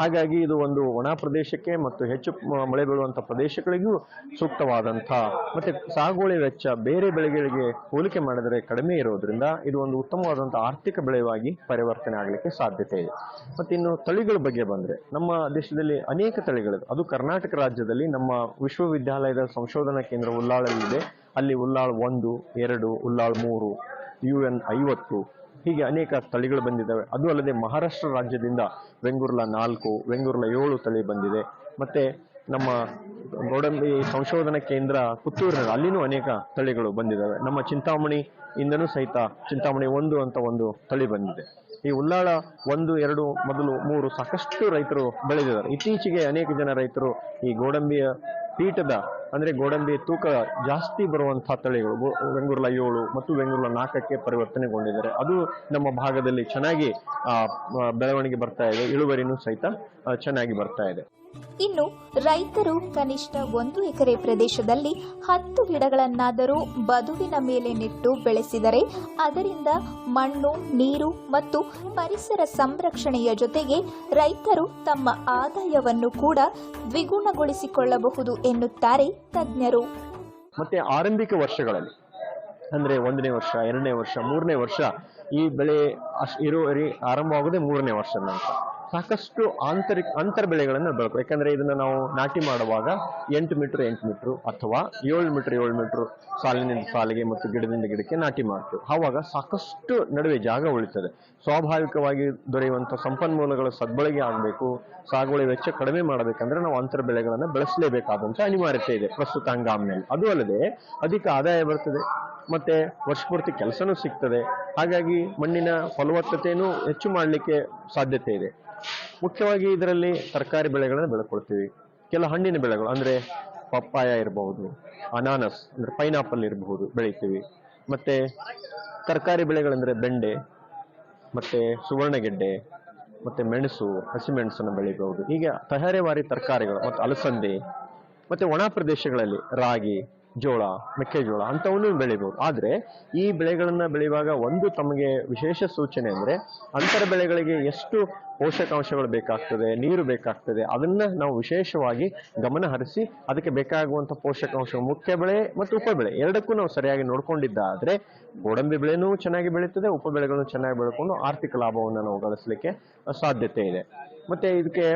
ಹಾಗಾಗಿ ಇದು ಒಂದು ಒಣ ಪ್ರದೇಶಕ್ಕೆ ಮತ್ತು ಹೆಚ್ಚು ಮಳೆ ಬೀಳುವಂಥ ಪ್ರದೇಶಗಳಿಗೂ ಸೂಕ್ತವಾದಂಥ. ಮತ್ತು ಸಾಗುವಳಿ ವೆಚ್ಚ ಬೇರೆ ಬೆಳೆಗಳಿಗೆ ಹೋಲಿಕೆ ಮಾಡಿದರೆ ಕಡಿಮೆ ಇರೋದ್ರಿಂದ ಇದು ಒಂದು ಉತ್ತಮವಾದಂಥ ಆರ್ಥಿಕ ಬೆಳೆಯಾಗಿ ಪರಿವರ್ತನೆ ಆಗಲಿಕ್ಕೆ ಸಾಧ್ಯತೆ ಇದೆ. ಮತ್ತು ಇನ್ನು ತಳಿಗಳ ಬಗ್ಗೆ ಬಂದರೆ ನಮ್ಮ ದೇಶದಲ್ಲಿ ಅನೇಕ ತಳಿಗಳಿವೆ. ಅದು ಕರ್ನಾಟಕ ರಾಜ್ಯದಲ್ಲಿ ನಮ್ಮ ವಿಶ್ವವಿದ್ಯಾಲಯದ ಸಂಶೋಧನಾ ಕೇಂದ್ರ ಉಲ್ಲಾಳಲ್ಲಿದೆ ಅಲ್ಲಿ ಉಲ್ಲಾಳ್ ಒಂದು, ಎರಡು ಉಲ್ಲಾಳ್ ಮೂರು ಯು ಎನ್ ಐವತ್ತು ಹೀಗೆ ಅನೇಕ ತಳಿಗಳು ಬಂದಿದ್ದಾವೆ. ಅದು ಅಲ್ಲದೆ ಮಹಾರಾಷ್ಟ್ರ ರಾಜ್ಯದಿಂದ ವೆಂಗುರ್ಲ ನಾಲ್ಕು, ವೆಂಗುರ್ಲ ಏಳು ತಳಿ ಬಂದಿದೆ. ಮತ್ತೆ ನಮ್ಮ ಗೋಡಂಬಿ ಸಂಶೋಧನಾ ಕೇಂದ್ರ ಪುತ್ತೂರಿನಲ್ಲಿ ಅಲ್ಲಿನೂ ಅನೇಕ ತಳಿಗಳು ಬಂದಿದ್ದಾವೆ. ನಮ್ಮ ಚಿಂತಾಮಣಿ ಇಂದನೂ ಸಹಿತ ಚಿಂತಾಮಣಿ ಒಂದು ಅಂತ ಒಂದು ತಳಿ ಬಂದಿದೆ. ಈ ಉಲ್ಲಾಳ ಒಂದು, ಎರಡು, ಮೊದಲು ಮೂರು ಸಾಕಷ್ಟು ರೈತರು ಬೆಳೆದಿದ್ದಾರೆ. ಇತ್ತೀಚೆಗೆ ಅನೇಕ ಜನ ರೈತರು ಈ ಗೋಡಂಬಿಯ ಪೀಠದ ಅಂದ್ರೆ ಗೋಡಂಬಿ ತೂಕ ಜಾಸ್ತಿ ಬರುವಂತಹ ತಳಿಗಳು ವೆಂಗುರ್ಲಾ ಏಳು ಮತ್ತು ವೆಂಗುರ್ಲ ನಾಲ್ಕಕ್ಕೆ ಪರಿವರ್ತನೆಗೊಂಡಿದ್ದಾರೆ. ಅದು ನಮ್ಮ ಭಾಗದಲ್ಲಿ ಚೆನ್ನಾಗಿ ಬೆಳವಣಿಗೆ ಬರ್ತಾ ಇದೆ. ಇಳುವರಿನೂ ಸಹಿತ ಚೆನ್ನಾಗಿ ಬರ್ತಾ ಇದೆ.
ಇನ್ನು ರೈತರು ಕನಿಷ್ಠ ಒಂದು ಎಕರೆ ಪ್ರದೇಶದಲ್ಲಿ ಹತ್ತು ಗಿಡಗಳನ್ನಾದರೂ ಬದುವಿನ ಮೇಲೆ ನೆಟ್ಟು ಬೆಳೆಸಿದರೆ ಅದರಿಂದ ಮಣ್ಣು, ನೀರು ಮತ್ತು ಪರಿಸರ ಸಂರಕ್ಷಣೆಯ ಜೊತೆಗೆ ರೈತರು ತಮ್ಮ ಆದಾಯವನ್ನು ಕೂಡ ದ್ವಿಗುಣಗೊಳಿಸಿಕೊಳ್ಳಬಹುದು ಎನ್ನುತ್ತಾರೆ ತಜ್ಞರು.
ಮತ್ತೆ ಆರಂಭಿಕ ವರ್ಷಗಳಲ್ಲಿ, ಅಂದ್ರೆ ಒಂದನೇ ವರ್ಷ, ಎರಡನೇ ವರ್ಷ, ಮೂರನೇ ವರ್ಷ ಈ ಬೆಳೆ ಅಷ್ಟು ಇರೋ ಆರಂಭವಾಗೋದೇ ಮೂರನೇ ವರ್ಷ ನಂತರ ಸಾಕಷ್ಟು ಆಂತರಿಕ ಅಂತರ ಬೆಳೆಗಳನ್ನು ಬೆಳಕು ಯಾಕಂದ್ರೆ ಇದನ್ನ ನಾವು ನಾಟಿ ಮಾಡುವಾಗ ಎಂಟು ಮೀಟರ್ ಎಂಟು ಮೀಟರ್ ಅಥವಾ ಏಳು ಮೀಟರ್ ಏಳು ಮೀಟರ್ ಸಾಲಿನಿಂದ ಸಾಲಿಗೆ ಮತ್ತು ಗಿಡದಿಂದ ಗಿಡಕ್ಕೆ ನಾಟಿ ಮಾಡ್ತೇವೆ. ಆವಾಗ ಸಾಕಷ್ಟು ನಡುವೆ ಜಾಗ ಉಳಿತದೆ. ಸ್ವಾಭಾವಿಕವಾಗಿ ದೊರೆಯುವಂತ ಸಂಪನ್ಮೂಲಗಳ ಸದ್ಬಳಕೆ ಆಗಬೇಕು, ಸಾಗುವಳಿ ವೆಚ್ಚ ಕಡಿಮೆ ಮಾಡಬೇಕಂದ್ರೆ ನಾವು ಅಂತರ ಬೆಳೆಗಳನ್ನು ಬೆಳೆಸಲೇಬೇಕಾದಂತ ಅನಿವಾರ್ಯತೆ ಇದೆ, ಪ್ರಸ್ತುತ ಹಂಗಾಮಿನಲ್ಲಿ. ಅದು ಅಲ್ಲದೆ ಅಧಿಕ ಆದಾಯ ಬರ್ತದೆ, ಮತ್ತೆ ವರ್ಷಪೂರ್ತಿ ಕೆಲಸನೂ ಸಿಗ್ತದೆ. ಹಾಗಾಗಿ ಮಣ್ಣಿನ ಫಲವತ್ತತೆಯನ್ನು ಹೆಚ್ಚು ಮಾಡಲಿಕ್ಕೆ ಸಾಧ್ಯತೆ ಇದೆ. ಮುಖ್ಯವಾಗಿ ಇದರಲ್ಲಿ ತರಕಾರಿ ಬೆಳೆಗಳನ್ನು ಬೆಳ್ಕೊಳ್ತೀವಿ. ಕೆಲ ಹಣ್ಣಿನ ಬೆಳೆಗಳು ಅಂದ್ರೆ ಪಪ್ಪಾಯ ಇರಬಹುದು, ಅನಾನಸ್ ಅಂದ್ರೆ ಪೈನಾಪಲ್ ಇರಬಹುದು ಬೆಳಿತೀವಿ. ಮತ್ತೆ ತರಕಾರಿ ಬೆಳೆಗಳಂದ್ರೆ ಬೆಂಡೆ, ಮತ್ತೆ ಸುವರ್ಣಗೆಡ್ಡೆ, ಮತ್ತೆ ಮೆಣಸು, ಹಸಿಮೆಣಸನ್ನು ಬೆಳಿಬಹುದು. ಹೀಗೆ ತರಹೇವಾರಿ ತರಕಾರಿಗಳು ಮತ್ತು ಅಲಸಂದೆ, ಮತ್ತೆ ಒಣ ಪ್ರದೇಶಗಳಲ್ಲಿ ರಾಗಿ, ಜೋಳ, ಮೆಕ್ಕೆಜೋಳ ಅಂಥವನ್ನು ಬೆಳಿಬಹುದು. ಆದರೆ ಈ ಬೆಳೆಗಳನ್ನು ಬೆಳೆಯುವಾಗ ಒಂದು ತಮಗೆ ವಿಶೇಷ ಸೂಚನೆ ಅಂದ್ರೆ ಅಂತರ ಬೆಳೆಗಳಿಗೆ ಎಷ್ಟು ಪೋಷಕಾಂಶಗಳು ಬೇಕಾಗ್ತದೆ, ನೀರು ಬೇಕಾಗ್ತದೆ, ಅದನ್ನ ನಾವು ವಿಶೇಷವಾಗಿ ಗಮನ ಹರಿಸಿ ಅದಕ್ಕೆ ಬೇಕಾಗುವಂತ ಪೋಷಕಾಂಶ ಮುಖ್ಯ ಬೆಳೆ ಮತ್ತು ಉಪ ಬೆಳೆ ಎರಡಕ್ಕೂ ನಾವು ಸರಿಯಾಗಿ ನೋಡ್ಕೊಂಡಿದ್ದಾದ್ರೆ ಗೋಡಂಬಿ ಬೆಳೆನೂ ಚೆನ್ನಾಗಿ ಬೆಳೀತದೆ, ಉಪ ಬೆಳೆಗಳನ್ನು ಚೆನ್ನಾಗಿ ಬೆಳ್ಕೊಂಡು ಆರ್ಥಿಕ ಲಾಭವನ್ನು ನಾವು ಗಳಿಸಲಿಕ್ಕೆ ಸಾಧ್ಯತೆ ಇದೆ. ಮತ್ತೆ ಇದಕ್ಕೆ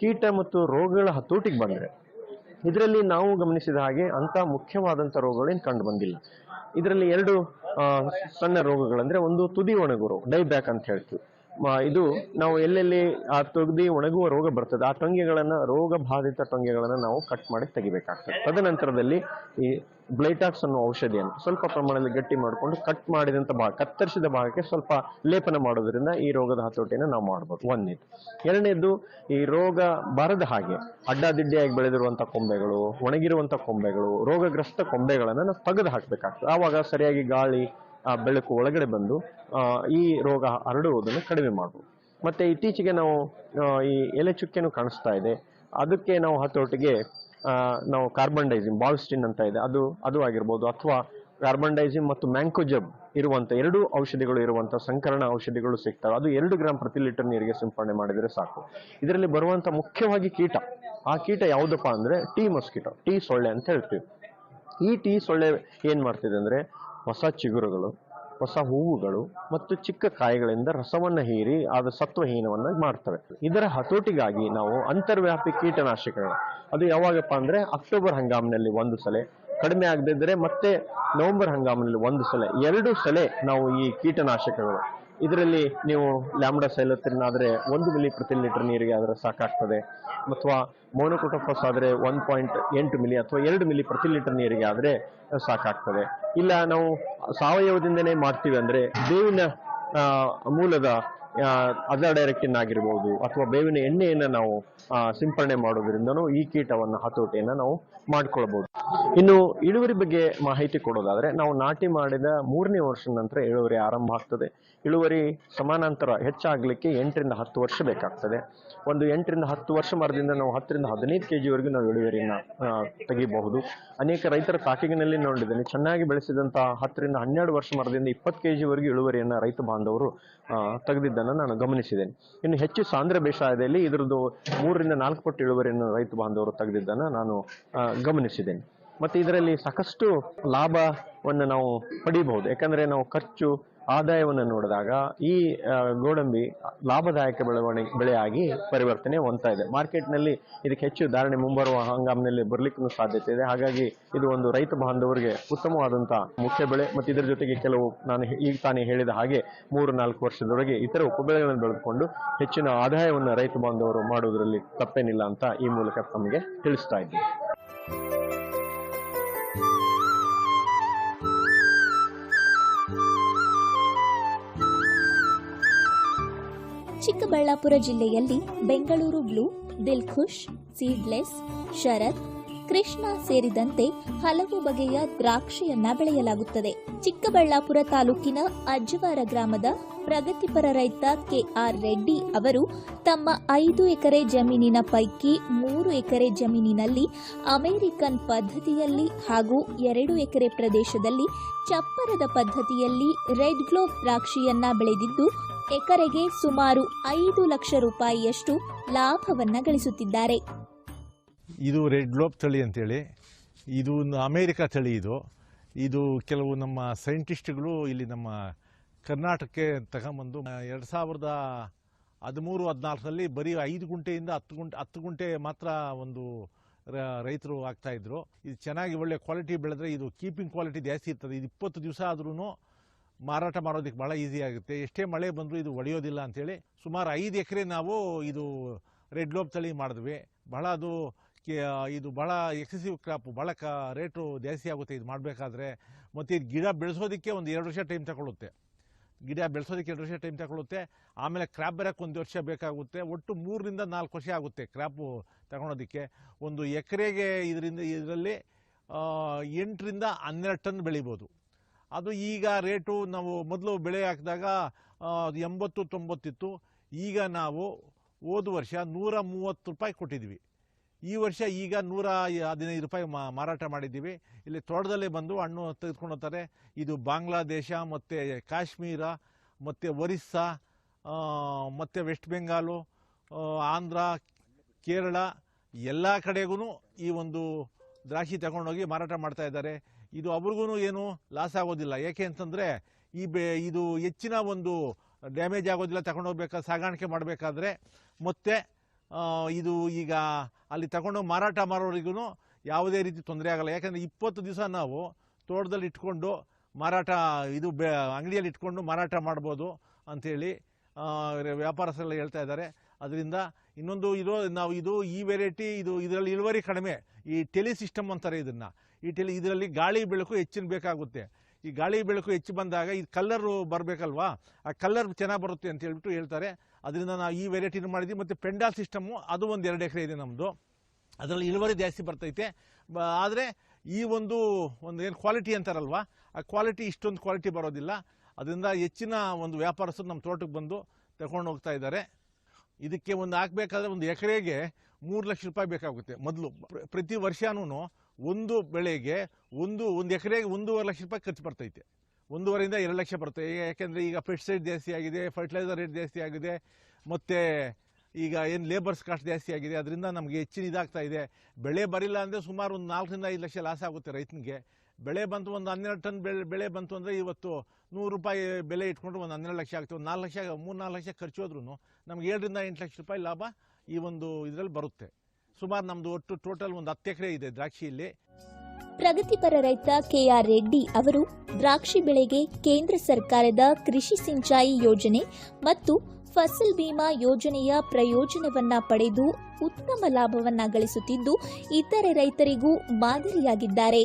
ಕೀಟ ಮತ್ತು ರೋಗಗಳ ಹತೋಟಿಗೆ ಬಂದ್ರೆ ಇದರಲ್ಲಿ ನಾವು ಗಮನಿಸಿದ ಹಾಗೆ ಅಂತ ಮುಖ್ಯವಾದಂತ ರೋಗಗಳೇನು ಕಂಡು ಬಂದಿಲ್ಲ. ಇದರಲ್ಲಿ ಎರಡು ಸಣ್ಣ ರೋಗಗಳಂದ್ರೆ ಒಂದು ತುದಿ ಒಣಗುರು ಡೈ ಬ್ಯಾಕ್ ಅಂತ ಹೇಳ್ತೀವಿ. ಇದು ನಾವು ಎಲ್ಲೆಲ್ಲಿ ಆ ತೊಗದಿ ಒಣಗುವ ರೋಗ ಬರ್ತದೆ, ಆ ಟೊಂಗೆಗಳನ್ನ ರೋಗ ಬಾಧಿತ ಟೊಂಗೆಗಳನ್ನ ನಾವು ಕಟ್ ಮಾಡಿ ತೆಗಿಬೇಕಾಗ್ತದೆ. ತದನಂತರದಲ್ಲಿ ಈ ಬ್ಲೈಟಾಕ್ಸ್ ಅನ್ನೋ ಔಷಧಿಯನ್ನು ಸ್ವಲ್ಪ ಪ್ರಮಾಣದಲ್ಲಿ ಗಟ್ಟಿ ಮಾಡಿಕೊಂಡು ಕಟ್ ಮಾಡಿದಂತ ಭಾಗ, ಕತ್ತರಿಸಿದ ಭಾಗಕ್ಕೆ ಸ್ವಲ್ಪ ಲೇಪನ ಮಾಡೋದ್ರಿಂದ ಈ ರೋಗದ ಹತೋಟಿಯನ್ನು ನಾವು ಮಾಡ್ಬೋದು. ಒಂದನೇದು. ಎರಡನೇದು, ಈ ರೋಗ ಬರದ ಹಾಗೆ ಅಡ್ಡಾದಿಡ್ಡಿಯಾಗಿ ಬೆಳೆದಿರುವಂಥ ಕೊಂಬೆಗಳು ಒಣಗಿರುವಂಥ ಕೊಂಬೆಗಳು, ರೋಗಗ್ರಸ್ತ ಕೊಂಬೆಗಳನ್ನ ನಾವು ತೆಗೆದು ಹಾಕಬೇಕಾಗ್ತದೆ ಆವಾಗ ಸರಿಯಾಗಿ ಗಾಳಿ ಆ ಬೆಳಕು ಒಳಗಡೆ ಬಂದು ಈ ರೋಗ ಹರಡುವುದನ್ನು ಕಡಿಮೆ ಮಾಡ್ಬೋದು ಮತ್ತೆ ಇತ್ತೀಚೆಗೆ ನಾವು ಈ ಎಲೆ ಚುಕ್ಕೆನೂ ಕಾಣಿಸ್ತಾ ಇದೆ. ಅದಕ್ಕೆ ನಾವು ಹತೋಟಿಗೆ ನಾವು ಕಾರ್ಬನ್ ಡೈಸಿಮ್ ಬಾಲ್ಸ್ಟಿನ್ ಅಂತ ಇದೆ. ಅದು ಅದು ಆಗಿರ್ಬೋದು. ಅಥವಾ ಕಾರ್ಬನ್ ಮತ್ತು ಮ್ಯಾಂಕೋಜಬ್ ಇರುವಂಥ ಎರಡು ಔಷಧಿಗಳು ಇರುವಂಥ ಸಂಕರಣ ಔಷಧಿಗಳು ಸಿಗ್ತವೆ. ಅದು ಎರಡು ಗ್ರಾಮ್ ಪ್ರತಿ ಲೀಟರ್ ನೀರಿಗೆ ಸಿಂಪಡಣೆ ಮಾಡಿದರೆ ಸಾಕು. ಇದರಲ್ಲಿ ಬರುವಂಥ ಮುಖ್ಯವಾಗಿ ಕೀಟ. ಆ ಕೀಟ ಯಾವುದಪ್ಪ ಅಂದರೆ ಟೀ ಮಸ್ಕಿಟೋ, ಟೀ ಸೊಳ್ಳೆ ಅಂತ ಹೇಳ್ತೀವಿ. ಈ ಟೀ ಸೊಳ್ಳೆ ಏನು ಮಾಡ್ತಿದೆ ಅಂದ್ರೆ ಹೊಸ ಚಿಗುರುಗಳು, ಹೊಸ ಹೂವುಗಳು ಮತ್ತು ಚಿಕ್ಕ ಕಾಯಿಗಳಿಂದ ರಸವನ್ನು ಹೀರಿ ಅದು ಸತ್ವಹೀನವನ್ನು ಮಾಡ್ತವೆ. ಇದರ ಹತೋಟಿಗಾಗಿ ನಾವು ಅಂತರ್ವ್ಯಾಪಿ ಕೀಟನಾಶಕಗಳು. ಅದು ಯಾವಾಗಪ್ಪ ಅಂದರೆ ಅಕ್ಟೋಬರ್ ಹಂಗಾಮಿನಲ್ಲಿ ಒಂದು ಸಲ, ಕಡಿಮೆ ಆಗದಿದ್ದರೆ ಮತ್ತೆ ನವೆಂಬರ್ ಹಂಗಾಮಿನಲ್ಲಿ ಒಂದು ಸಲ, ಎರಡು ಸಲ ನಾವು ಈ ಕೀಟನಾಶಕಗಳು ಇದರಲ್ಲಿ ನೀವು ಲ್ಯಾಂಬ್ಡಾ ಸೈಲತ್ರಿನ್ ಆದರೆ ಒಂದು ಮಿಲಿ ಪ್ರತಿ ಲೀಟರ್ ನೀರಿಗೆ ಆದರೆ ಸಾಕಾಗ್ತದೆ. ಅಥವಾ ಮೋನೋಕೊಟೋಫಸ್ ಆದರೆ ಒನ್ ಪಾಯಿಂಟ್ ಎಂಟು ಮಿಲಿ ಅಥವಾ ಎರಡು ಮಿಲಿ ಪ್ರತಿ ಲೀಟರ್ ನೀರಿಗೆ ಆದರೆ ಸಾಕಾಗ್ತದೆ. ಇಲ್ಲ ನಾವು ಸಾವಯವದಿಂದನೇ ಮಾಡ್ತೀವಿ ಅಂದರೆ ಬೇವಿನ ಆ, ಮೂಲದ ಅಜಾಡೈರೆಕ್ಟಿನ್ ಆಗಿರ್ಬೋದು ಅಥವಾ ಬೇವಿನ ಎಣ್ಣೆಯನ್ನ ನಾವು ಸಿಂಪರಣೆ ಮಾಡೋದ್ರಿಂದನೂ ಈ ಕೀಟವನ್ನ ಹತೋಟಿಯನ್ನ ನಾವು ಮಾಡ್ಕೊಳ್ಬಹುದು ಇನ್ನು ಇಳುವರಿ ಬಗ್ಗೆ ಮಾಹಿತಿ ಕೊಡೋದಾದ್ರೆ, ನಾವು ನಾಟಿ ಮಾಡಿದ ಮೂರನೇ ವರ್ಷದ ನಂತರ ಇಳುವರಿ ಆರಂಭ ಆಗ್ತದೆ. ಇಳುವರಿ ಸಮಾನಾಂತರ ಹೆಚ್ಚಾಗ್ಲಿಕ್ಕೆ ಎಂಟರಿಂದ ಹತ್ತು ವರ್ಷ ಬೇಕಾಗ್ತದೆ. ಒಂದು ಎಂಟರಿಂದ ಹತ್ತು ವರ್ಷ ಮರದಿಂದ ನಾವು ಹತ್ತರಿಂದ ಹದಿನೈದು ಕೆ ಜಿವರೆಗೂ ನಾವು ಇಳುವರಿಯನ್ನ ತೆಗಿಬಹುದು. ಅನೇಕ ರೈತರ ತಾಕಿಗಿನಲ್ಲಿ ನೋಡಿದ್ದೇನೆ, ಚೆನ್ನಾಗಿ ಬೆಳೆಸಿದಂತಹ ಹತ್ತರಿಂದ ಹನ್ನೆರಡು ವರ್ಷ ಮರದಿಂದ ಇಪ್ಪತ್ತು ಕೆ ಜಿವರೆಗೂ ಇಳುವರಿಯನ್ನ ರೈತ ಬಾಂಧವರು ತೆಗೆದಿದ್ದನ್ನು ನಾನು ಗಮನಿಸಿದ್ದೇನೆ. ಇನ್ನು ಹೆಚ್ಚು ಸಾಂದ್ರ ಬೇಸಾಯದಲ್ಲಿ ಇದರದ್ದು ಮೂರರಿಂದ ನಾಲ್ಕು ಪಟ್ಟು ಇಳುವರಿಯನ್ನು ರೈತ ಬಾಂಧವರು ತೆಗೆದಿದ್ದನ್ನು ನಾನು ಗಮನಿಸಿದ್ದೇನೆ. ಮತ್ತೆ ಇದರಲ್ಲಿ ಸಾಕಷ್ಟು ಲಾಭವನ್ನು ನಾವು ಪಡೀಬಹುದು. ಯಾಕಂದರೆ ನಾವು ಖರ್ಚು, ಆದಾಯವನ್ನು ನೋಡಿದಾಗ ಈ ಗೋಡಂಬಿ ಲಾಭದಾಯಕ ಬೆಳವಣಿಗೆ ಬೆಳೆಯಾಗಿ ಪರಿವರ್ತನೆ ಹೊಂದ್ತಾ ಇದೆ. ಮಾರ್ಕೆಟ್ನಲ್ಲಿ ಇದಕ್ಕೆ ಹೆಚ್ಚು ಧಾರಣೆ ಮುಂಬರುವ ಹಂಗಾಮಿನಲ್ಲಿ ಬರಲಿಕ್ಕೂ ಸಾಧ್ಯತೆ ಇದೆ. ಹಾಗಾಗಿ ಇದು ಒಂದು ರೈತ ಬಾಂಧವರಿಗೆ ಉತ್ತಮವಾದಂಥ ಮುಖ್ಯ ಬೆಳೆ. ಮತ್ತು ಇದರ ಜೊತೆಗೆ ಕೆಲವು ನಾನು ಈಗ ತಾನೇ ಹೇಳಿದ ಹಾಗೆ ಮೂರು ನಾಲ್ಕು ವರ್ಷದೊಳಗೆ ಇತರ ಉಪಬೆಳೆಗಳನ್ನು ಬೆಳೆದುಕೊಂಡು ಹೆಚ್ಚಿನ ಆದಾಯವನ್ನು ರೈತ ಬಾಂಧವರು ಮಾಡುವುದರಲ್ಲಿ ತಪ್ಪೇನಿಲ್ಲ ಅಂತ ಈ ಮೂಲಕ ತಮಗೆ ತಿಳಿಸ್ತಾ ಇದ್ದೀನಿ.
ಚಿಕ್ಕಬಳ್ಳಾಪುರ ಜಿಲ್ಲೆಯಲ್ಲಿ ಬೆಂಗಳೂರು ಬ್ಲೂ, ದಿಲ್ಖುಷ್, ಸೀಡ್ಲೆಸ್, ಶರತ್, ಕೃಷ್ಣ ಸೇರಿದಂತೆ ಹಲವು ಬಗೆಯ ದ್ರಾಕ್ಷಿಯನ್ನ ಬೆಳೆಯಲಾಗುತ್ತದೆ. ಚಿಕ್ಕಬಳ್ಳಾಪುರ ತಾಲೂಕಿನ ಅಜ್ಜವಾರ ಗ್ರಾಮದ ಪ್ರಗತಿಪರ ರೈತ ಕೆಆರ್ ರೆಡ್ಡಿ ಅವರು ತಮ್ಮ ಐದು ಎಕರೆ ಜಮೀನಿನ ಪೈಕಿ ಮೂರು ಎಕರೆ ಜಮೀನಿನಲ್ಲಿ ಅಮೆರಿಕನ್ ಪದ್ಧತಿಯಲ್ಲಿ ಹಾಗೂ ಎರಡು ಎಕರೆ ಪ್ರದೇಶದಲ್ಲಿ ಚಪ್ಪರದ ಪದ್ಧತಿಯಲ್ಲಿ ರೆಡ್ ಗ್ಲೋಬ್ ದ್ರಾಕ್ಷಿಯನ್ನ ಬೆಳೆದಿದ್ದು ಎಕರೆಗೆ ಸುಮಾರು ಐದು ಲಕ್ಷ ರೂಪಾಯಿಯಷ್ಟು ಲಾಭವನ್ನು ಗಳಿಸುತ್ತಿದ್ದಾರೆ.
ಇದು ರೆಡ್ ಲೋಪ್ ತಳಿ ಅಂತೇಳಿ. ಇದು ಒಂದು ಅಮೇರಿಕಾ ತಳಿ ಇದು. ಇದು ಕೆಲವು ನಮ್ಮ ಸೈಂಟಿಸ್ಟ್ಗಳು ಇಲ್ಲಿ ನಮ್ಮ ಕರ್ನಾಟಕಕ್ಕೆ ತಗೊಂಬಂದು ಎರಡು ಸಾವಿರದ ಹದಿಮೂರು, ಹದಿನಾಲ್ಕರಲ್ಲಿ ಬರೀ ಐದು ಗುಂಟೆಯಿಂದ ಹತ್ತು ಗುಂಟೆ ಹತ್ತು ಗುಂಟೆ ಮಾತ್ರ ಒಂದು ರೈತರು ಆಗ್ತಾಯಿದ್ರು ಇದು ಚೆನ್ನಾಗಿ ಒಳ್ಳೆ ಕ್ವಾಲಿಟಿ ಬೆಳೆದ್ರೆ ಇದು ಕೀಪಿಂಗ್ ಕ್ವಾಲಿಟಿ ಜಾಸ್ತಿ ಇರ್ತದೆ. ಇದು ಇಪ್ಪತ್ತು ದಿವಸ ಆದ್ರೂ ಮಾರಾಟ ಮಾಡೋದಕ್ಕೆ ಭಾಳ ಈಸಿ ಆಗುತ್ತೆ. ಎಷ್ಟೇ ಮಳೆ ಬಂದರೂ ಇದು ಒಡೆಯೋದಿಲ್ಲ ಅಂಥೇಳಿ ಸುಮಾರು ಐದು ಎಕರೆ ನಾವು ಇದು ರೆಡ್ ಲೋಬ್ ತಳಿ ಮಾಡಿದ್ವಿ. ಭಾಳ ಅದು ಇದು ಭಾಳ ಎಕ್ಸೆಸಿವ್ ಕ್ರಾಪ್ ಭಾಳ ಕ, ರೇಟು ಜಾಸ್ತಿ ಆಗುತ್ತೆ ಇದು ಮಾಡಬೇಕಾದ್ರೆ. ಮತ್ತು ಇದು ಗಿಡ ಬೆಳೆಸೋದಕ್ಕೆ ಒಂದು ಎರಡು ವರ್ಷ ಟೈಮ್ ತಗೊಳ್ಳುತ್ತೆ ಗಿಡ ಬೆಳೆಸೋದಕ್ಕೆ ಎರಡು ವರ್ಷ ಟೈಮ್ ತಗೊಳ್ಳುತ್ತೆ ಆಮೇಲೆ ಕ್ರಾಪ್ ಬರೋಕ್ಕೆ ಒಂದು ವರ್ಷ ಬೇಕಾಗುತ್ತೆ. ಒಟ್ಟು ಮೂರರಿಂದ ನಾಲ್ಕು ವರ್ಷ ಆಗುತ್ತೆ ಕ್ರಾಪು ತಗೊಳೋದಕ್ಕೆ. ಒಂದು ಎಕರೆಗೆ ಇದರಿಂದ, ಇದರಲ್ಲಿ ಎಂಟರಿಂದ ಹನ್ನೆರಡು ಟನ್ ಬೆಳಿಬೋದು. ಅದು ಈಗ ರೇಟು ನಾವು ಮೊದಲು ಬೆಳೆ ಹಾಕಿದಾಗ ಎಂಬತ್ತು ತೊಂಬತ್ತಿತ್ತು. ಈಗ ನಾವು ಹೋದ ವರ್ಷ ನೂರ ಮೂವತ್ತು ರೂಪಾಯಿ ಕೊಟ್ಟಿದ್ವಿ ಈ ವರ್ಷ ಈಗ ನೂರ ಹದಿನೈದು ರೂಪಾಯಿ ಮಾರಾಟ ಮಾಡಿದ್ದೀವಿ. ಇಲ್ಲಿ ತೋಟದಲ್ಲೇ ಬಂದು ಹಣ್ಣು ತೆಗೆದುಕೊಂಡು ಹೋಗ್ತಾರೆ. ಇದು ಬಾಂಗ್ಲಾದೇಶ, ಮತ್ತು ಕಾಶ್ಮೀರ, ಮತ್ತು ಒರಿಸ್ಸಾ ಮತ್ತು ವೆಸ್ಟ್ ಬೆಂಗಾಲು ಆಂಧ್ರ, ಕೇರಳ, ಎಲ್ಲ ಕಡೆಗೂ ಈ ಒಂದು ದ್ರಾಕ್ಷಿ ತಗೊಂಡೋಗಿ ಮಾರಾಟ ಮಾಡ್ತಾ ಇದ್ದಾರೆ. ಇದು ಅವ್ರಿಗೂ ಏನು ಲಾಸ್ ಆಗೋದಿಲ್ಲ. ಯಾಕೆ ಅಂತಂದರೆ ಈ ಇದು ಹೆಚ್ಚಿನ ಒಂದು ಡ್ಯಾಮೇಜ್ ಆಗೋದಿಲ್ಲ ತಗೊಂಡೋಗ್ಬೇಕಾದ್ರೆ ಸಾಗಾಣಿಕೆ ಮಾಡಬೇಕಾದ್ರೆ ಮತ್ತು ಇದು ಈಗ ಅಲ್ಲಿ ತಗೊಂಡೋಗಿ ಮಾರಾಟ ಮಾಡೋರಿಗೂ ಯಾವುದೇ ರೀತಿ ತೊಂದರೆ ಆಗಲ್ಲ. ಯಾಕಂದರೆ ಇಪ್ಪತ್ತು ದಿವಸ ನಾವು ತೋಟದಲ್ಲಿ ಇಟ್ಕೊಂಡು ಮಾರಾಟ, ಇದು ಬೆ, ಅಂಗಡಿಯಲ್ಲಿ ಇಟ್ಕೊಂಡು ಮಾರಾಟ ಮಾಡ್ಬೋದು ಅಂಥೇಳಿ ವ್ಯಾಪಾರಸ್ಥರೆಲ್ಲ ಹೇಳ್ತಾ ಇದ್ದಾರೆ. ಅದರಿಂದ ಇನ್ನೊಂದು ಇರೋ ನಾವು ಇದು ಈ ವೆರೈಟಿ ಇದು ಇದರಲ್ಲಿ ಇಳುವರಿ ಕಡಿಮೆ. ಈ ಟೆಲಿ ಸಿಸ್ಟಮ್ ಅಂತಾರೆ ಇದನ್ನು. ಈ ಟೆಲಿ ಇದರಲ್ಲಿ ಗಾಳಿ ಬೆಳಕು ಹೆಚ್ಚಿನ ಬೇಕಾಗುತ್ತೆ. ಈ ಗಾಳಿ ಬೆಳಕು ಹೆಚ್ಚು ಬಂದಾಗ ಈ ಕಲ್ಲರು ಬರಬೇಕಲ್ವಾ? ಆ ಕಲ್ಲರ್ ಚೆನ್ನಾಗಿ ಬರುತ್ತೆ ಅಂತ ಹೇಳ್ಬಿಟ್ಟು ಹೇಳ್ತಾರೆ. ಅದರಿಂದ ನಾವು ಈ ವೆರೈಟಿನ ಮಾಡಿದ್ವಿ. ಮತ್ತು ಪೆಂಡಾಲ್ ಸಿಸ್ಟಮು ಅದು ಒಂದು ಎರಡು ಎಕರೆ ಇದೆ ನಮ್ಮದು ಅದರಲ್ಲಿ ಇಳುವರಿ ಜಾಸ್ತಿ ಬರ್ತೈತೆ. ಆದರೆ ಈ ಒಂದು ಒಂದು ಏನು ಕ್ವಾಲಿಟಿ ಅಂತಾರಲ್ವ? ಆ ಕ್ವಾಲಿಟಿ ಇಷ್ಟೊಂದು ಕ್ವಾಲಿಟಿ ಬರೋದಿಲ್ಲ. ಅದರಿಂದ ಹೆಚ್ಚಿನ ಒಂದು ವ್ಯಾಪಾರಸ್ಥರು ನಮ್ಮ ತೋಟಕ್ಕೆ ಬಂದು ತಗೊಂಡು ಹೋಗ್ತಾ ಇದ್ದಾರೆ. ಇದಕ್ಕೆ ಒಂದು ಹಾಕಬೇಕಾದ್ರೆ ಒಂದು ಎಕರೆಗೆ ಮೂರು ಲಕ್ಷ ರೂಪಾಯಿ ಬೇಕಾಗುತ್ತೆ ಮೊದಲು. ಪ್ರ- ಪ್ರತಿ ವರ್ಷನೂ ಒಂದು ಬೆಳೆಗೆ ಒಂದು ಒಂದು ಎಕರೆಗೆ ಒಂದೂವರೆ ಲಕ್ಷ ರೂಪಾಯಿ ಖರ್ಚು ಬರ್ತೈತೆ. ಒಂದೂವರೆಯಿಂದ ಎರಡು ಲಕ್ಷ ಬರುತ್ತೆ. ಯಾಕೆಂದರೆ ಈಗ ಪೆಸ್ಟಿಸೈಡ್ ಜಾಸ್ತಿ ಆಗಿದೆ ಫರ್ಟಿಲೈಸರ್ ರೇಟ್ ಜಾಸ್ತಿ ಆಗಿದೆ, ಮತ್ತು ಈಗ ಏನು ಲೇಬರ್ಸ್ ಕಾಸ್ಟ್ ಜಾಸ್ತಿ ಆಗಿದೆ, ಅದರಿಂದ ನಮಗೆ ಹೆಚ್ಚಿನ ಇದಾಗ್ತಾ ಇದೆ. ಬೆಳೆ ಬರಿಲ್ಲ ಅಂದರೆ ಸುಮಾರು ಒಂದು ನಾಲ್ಕರಿಂದ ಐದು ಲಕ್ಷ ಲಾಸ್ ಆಗುತ್ತೆ ರೈತನಿಗೆ. ಬೆಳೆ ಬಂತು ಒಂದು ಹನ್ನೆರಡು ಟನ್ ಬೆಳೆ ಬೆಳೆ ಬಂತು ಅಂದರೆ ಇವತ್ತು ನೂರು ರೂಪಾಯಿ ಬೆಲೆ ಇಟ್ಕೊಂಡು ಒಂದು ಹನ್ನೆರಡು ಲಕ್ಷ ಆಗ್ತದೆ. ಒಂದು ನಾಲ್ಕು ಲಕ್ಷ, ಮೂರು ನಾಲ್ಕು ಲಕ್ಷ ಖರ್ಚು ಹೋದ್ರೂ ನಮ್ಗೆ ಏಳರಿಂದ ಎಂಟು ಲಕ್ಷ ರೂಪಾಯಿ ಲಾಭ ಈ ಒಂದು ಇದರಲ್ಲಿ ಬರುತ್ತೆ. ಸುಮಾರು ನಮ್ದು ಒಟ್ಟು ಟೋಟಲ್ ಒಂದು ಹತ್ತು ಎಕರೆ ಇದೆ ದ್ರಾಕ್ಷಿಯಲ್ಲಿ
ಪ್ರಗತಿಪರ ರೈತ ಕೆಆರ್ ರೆಡ್ಡಿ ಅವರು ದ್ರಾಕ್ಷಿ ಬೆಳೆಗೆ ಕೇಂದ್ರ ಸರ್ಕಾರದ ಕೃಷಿ ಸಿಂಚಾಯಿ ಯೋಜನೆ ಮತ್ತು ಫಸಲ್ ಬಿಮಾ ಯೋಜನೆಯ ಪ್ರಯೋಜನವನ್ನ ಪಡೆದು ಉತ್ತಮ ಲಾಭವನ್ನ ಗಳಿಸುತ್ತಿದ್ದು, ಇತರೆ ರೈತರಿಗೂ ಮಾದರಿಯಾಗಿದ್ದಾರೆ.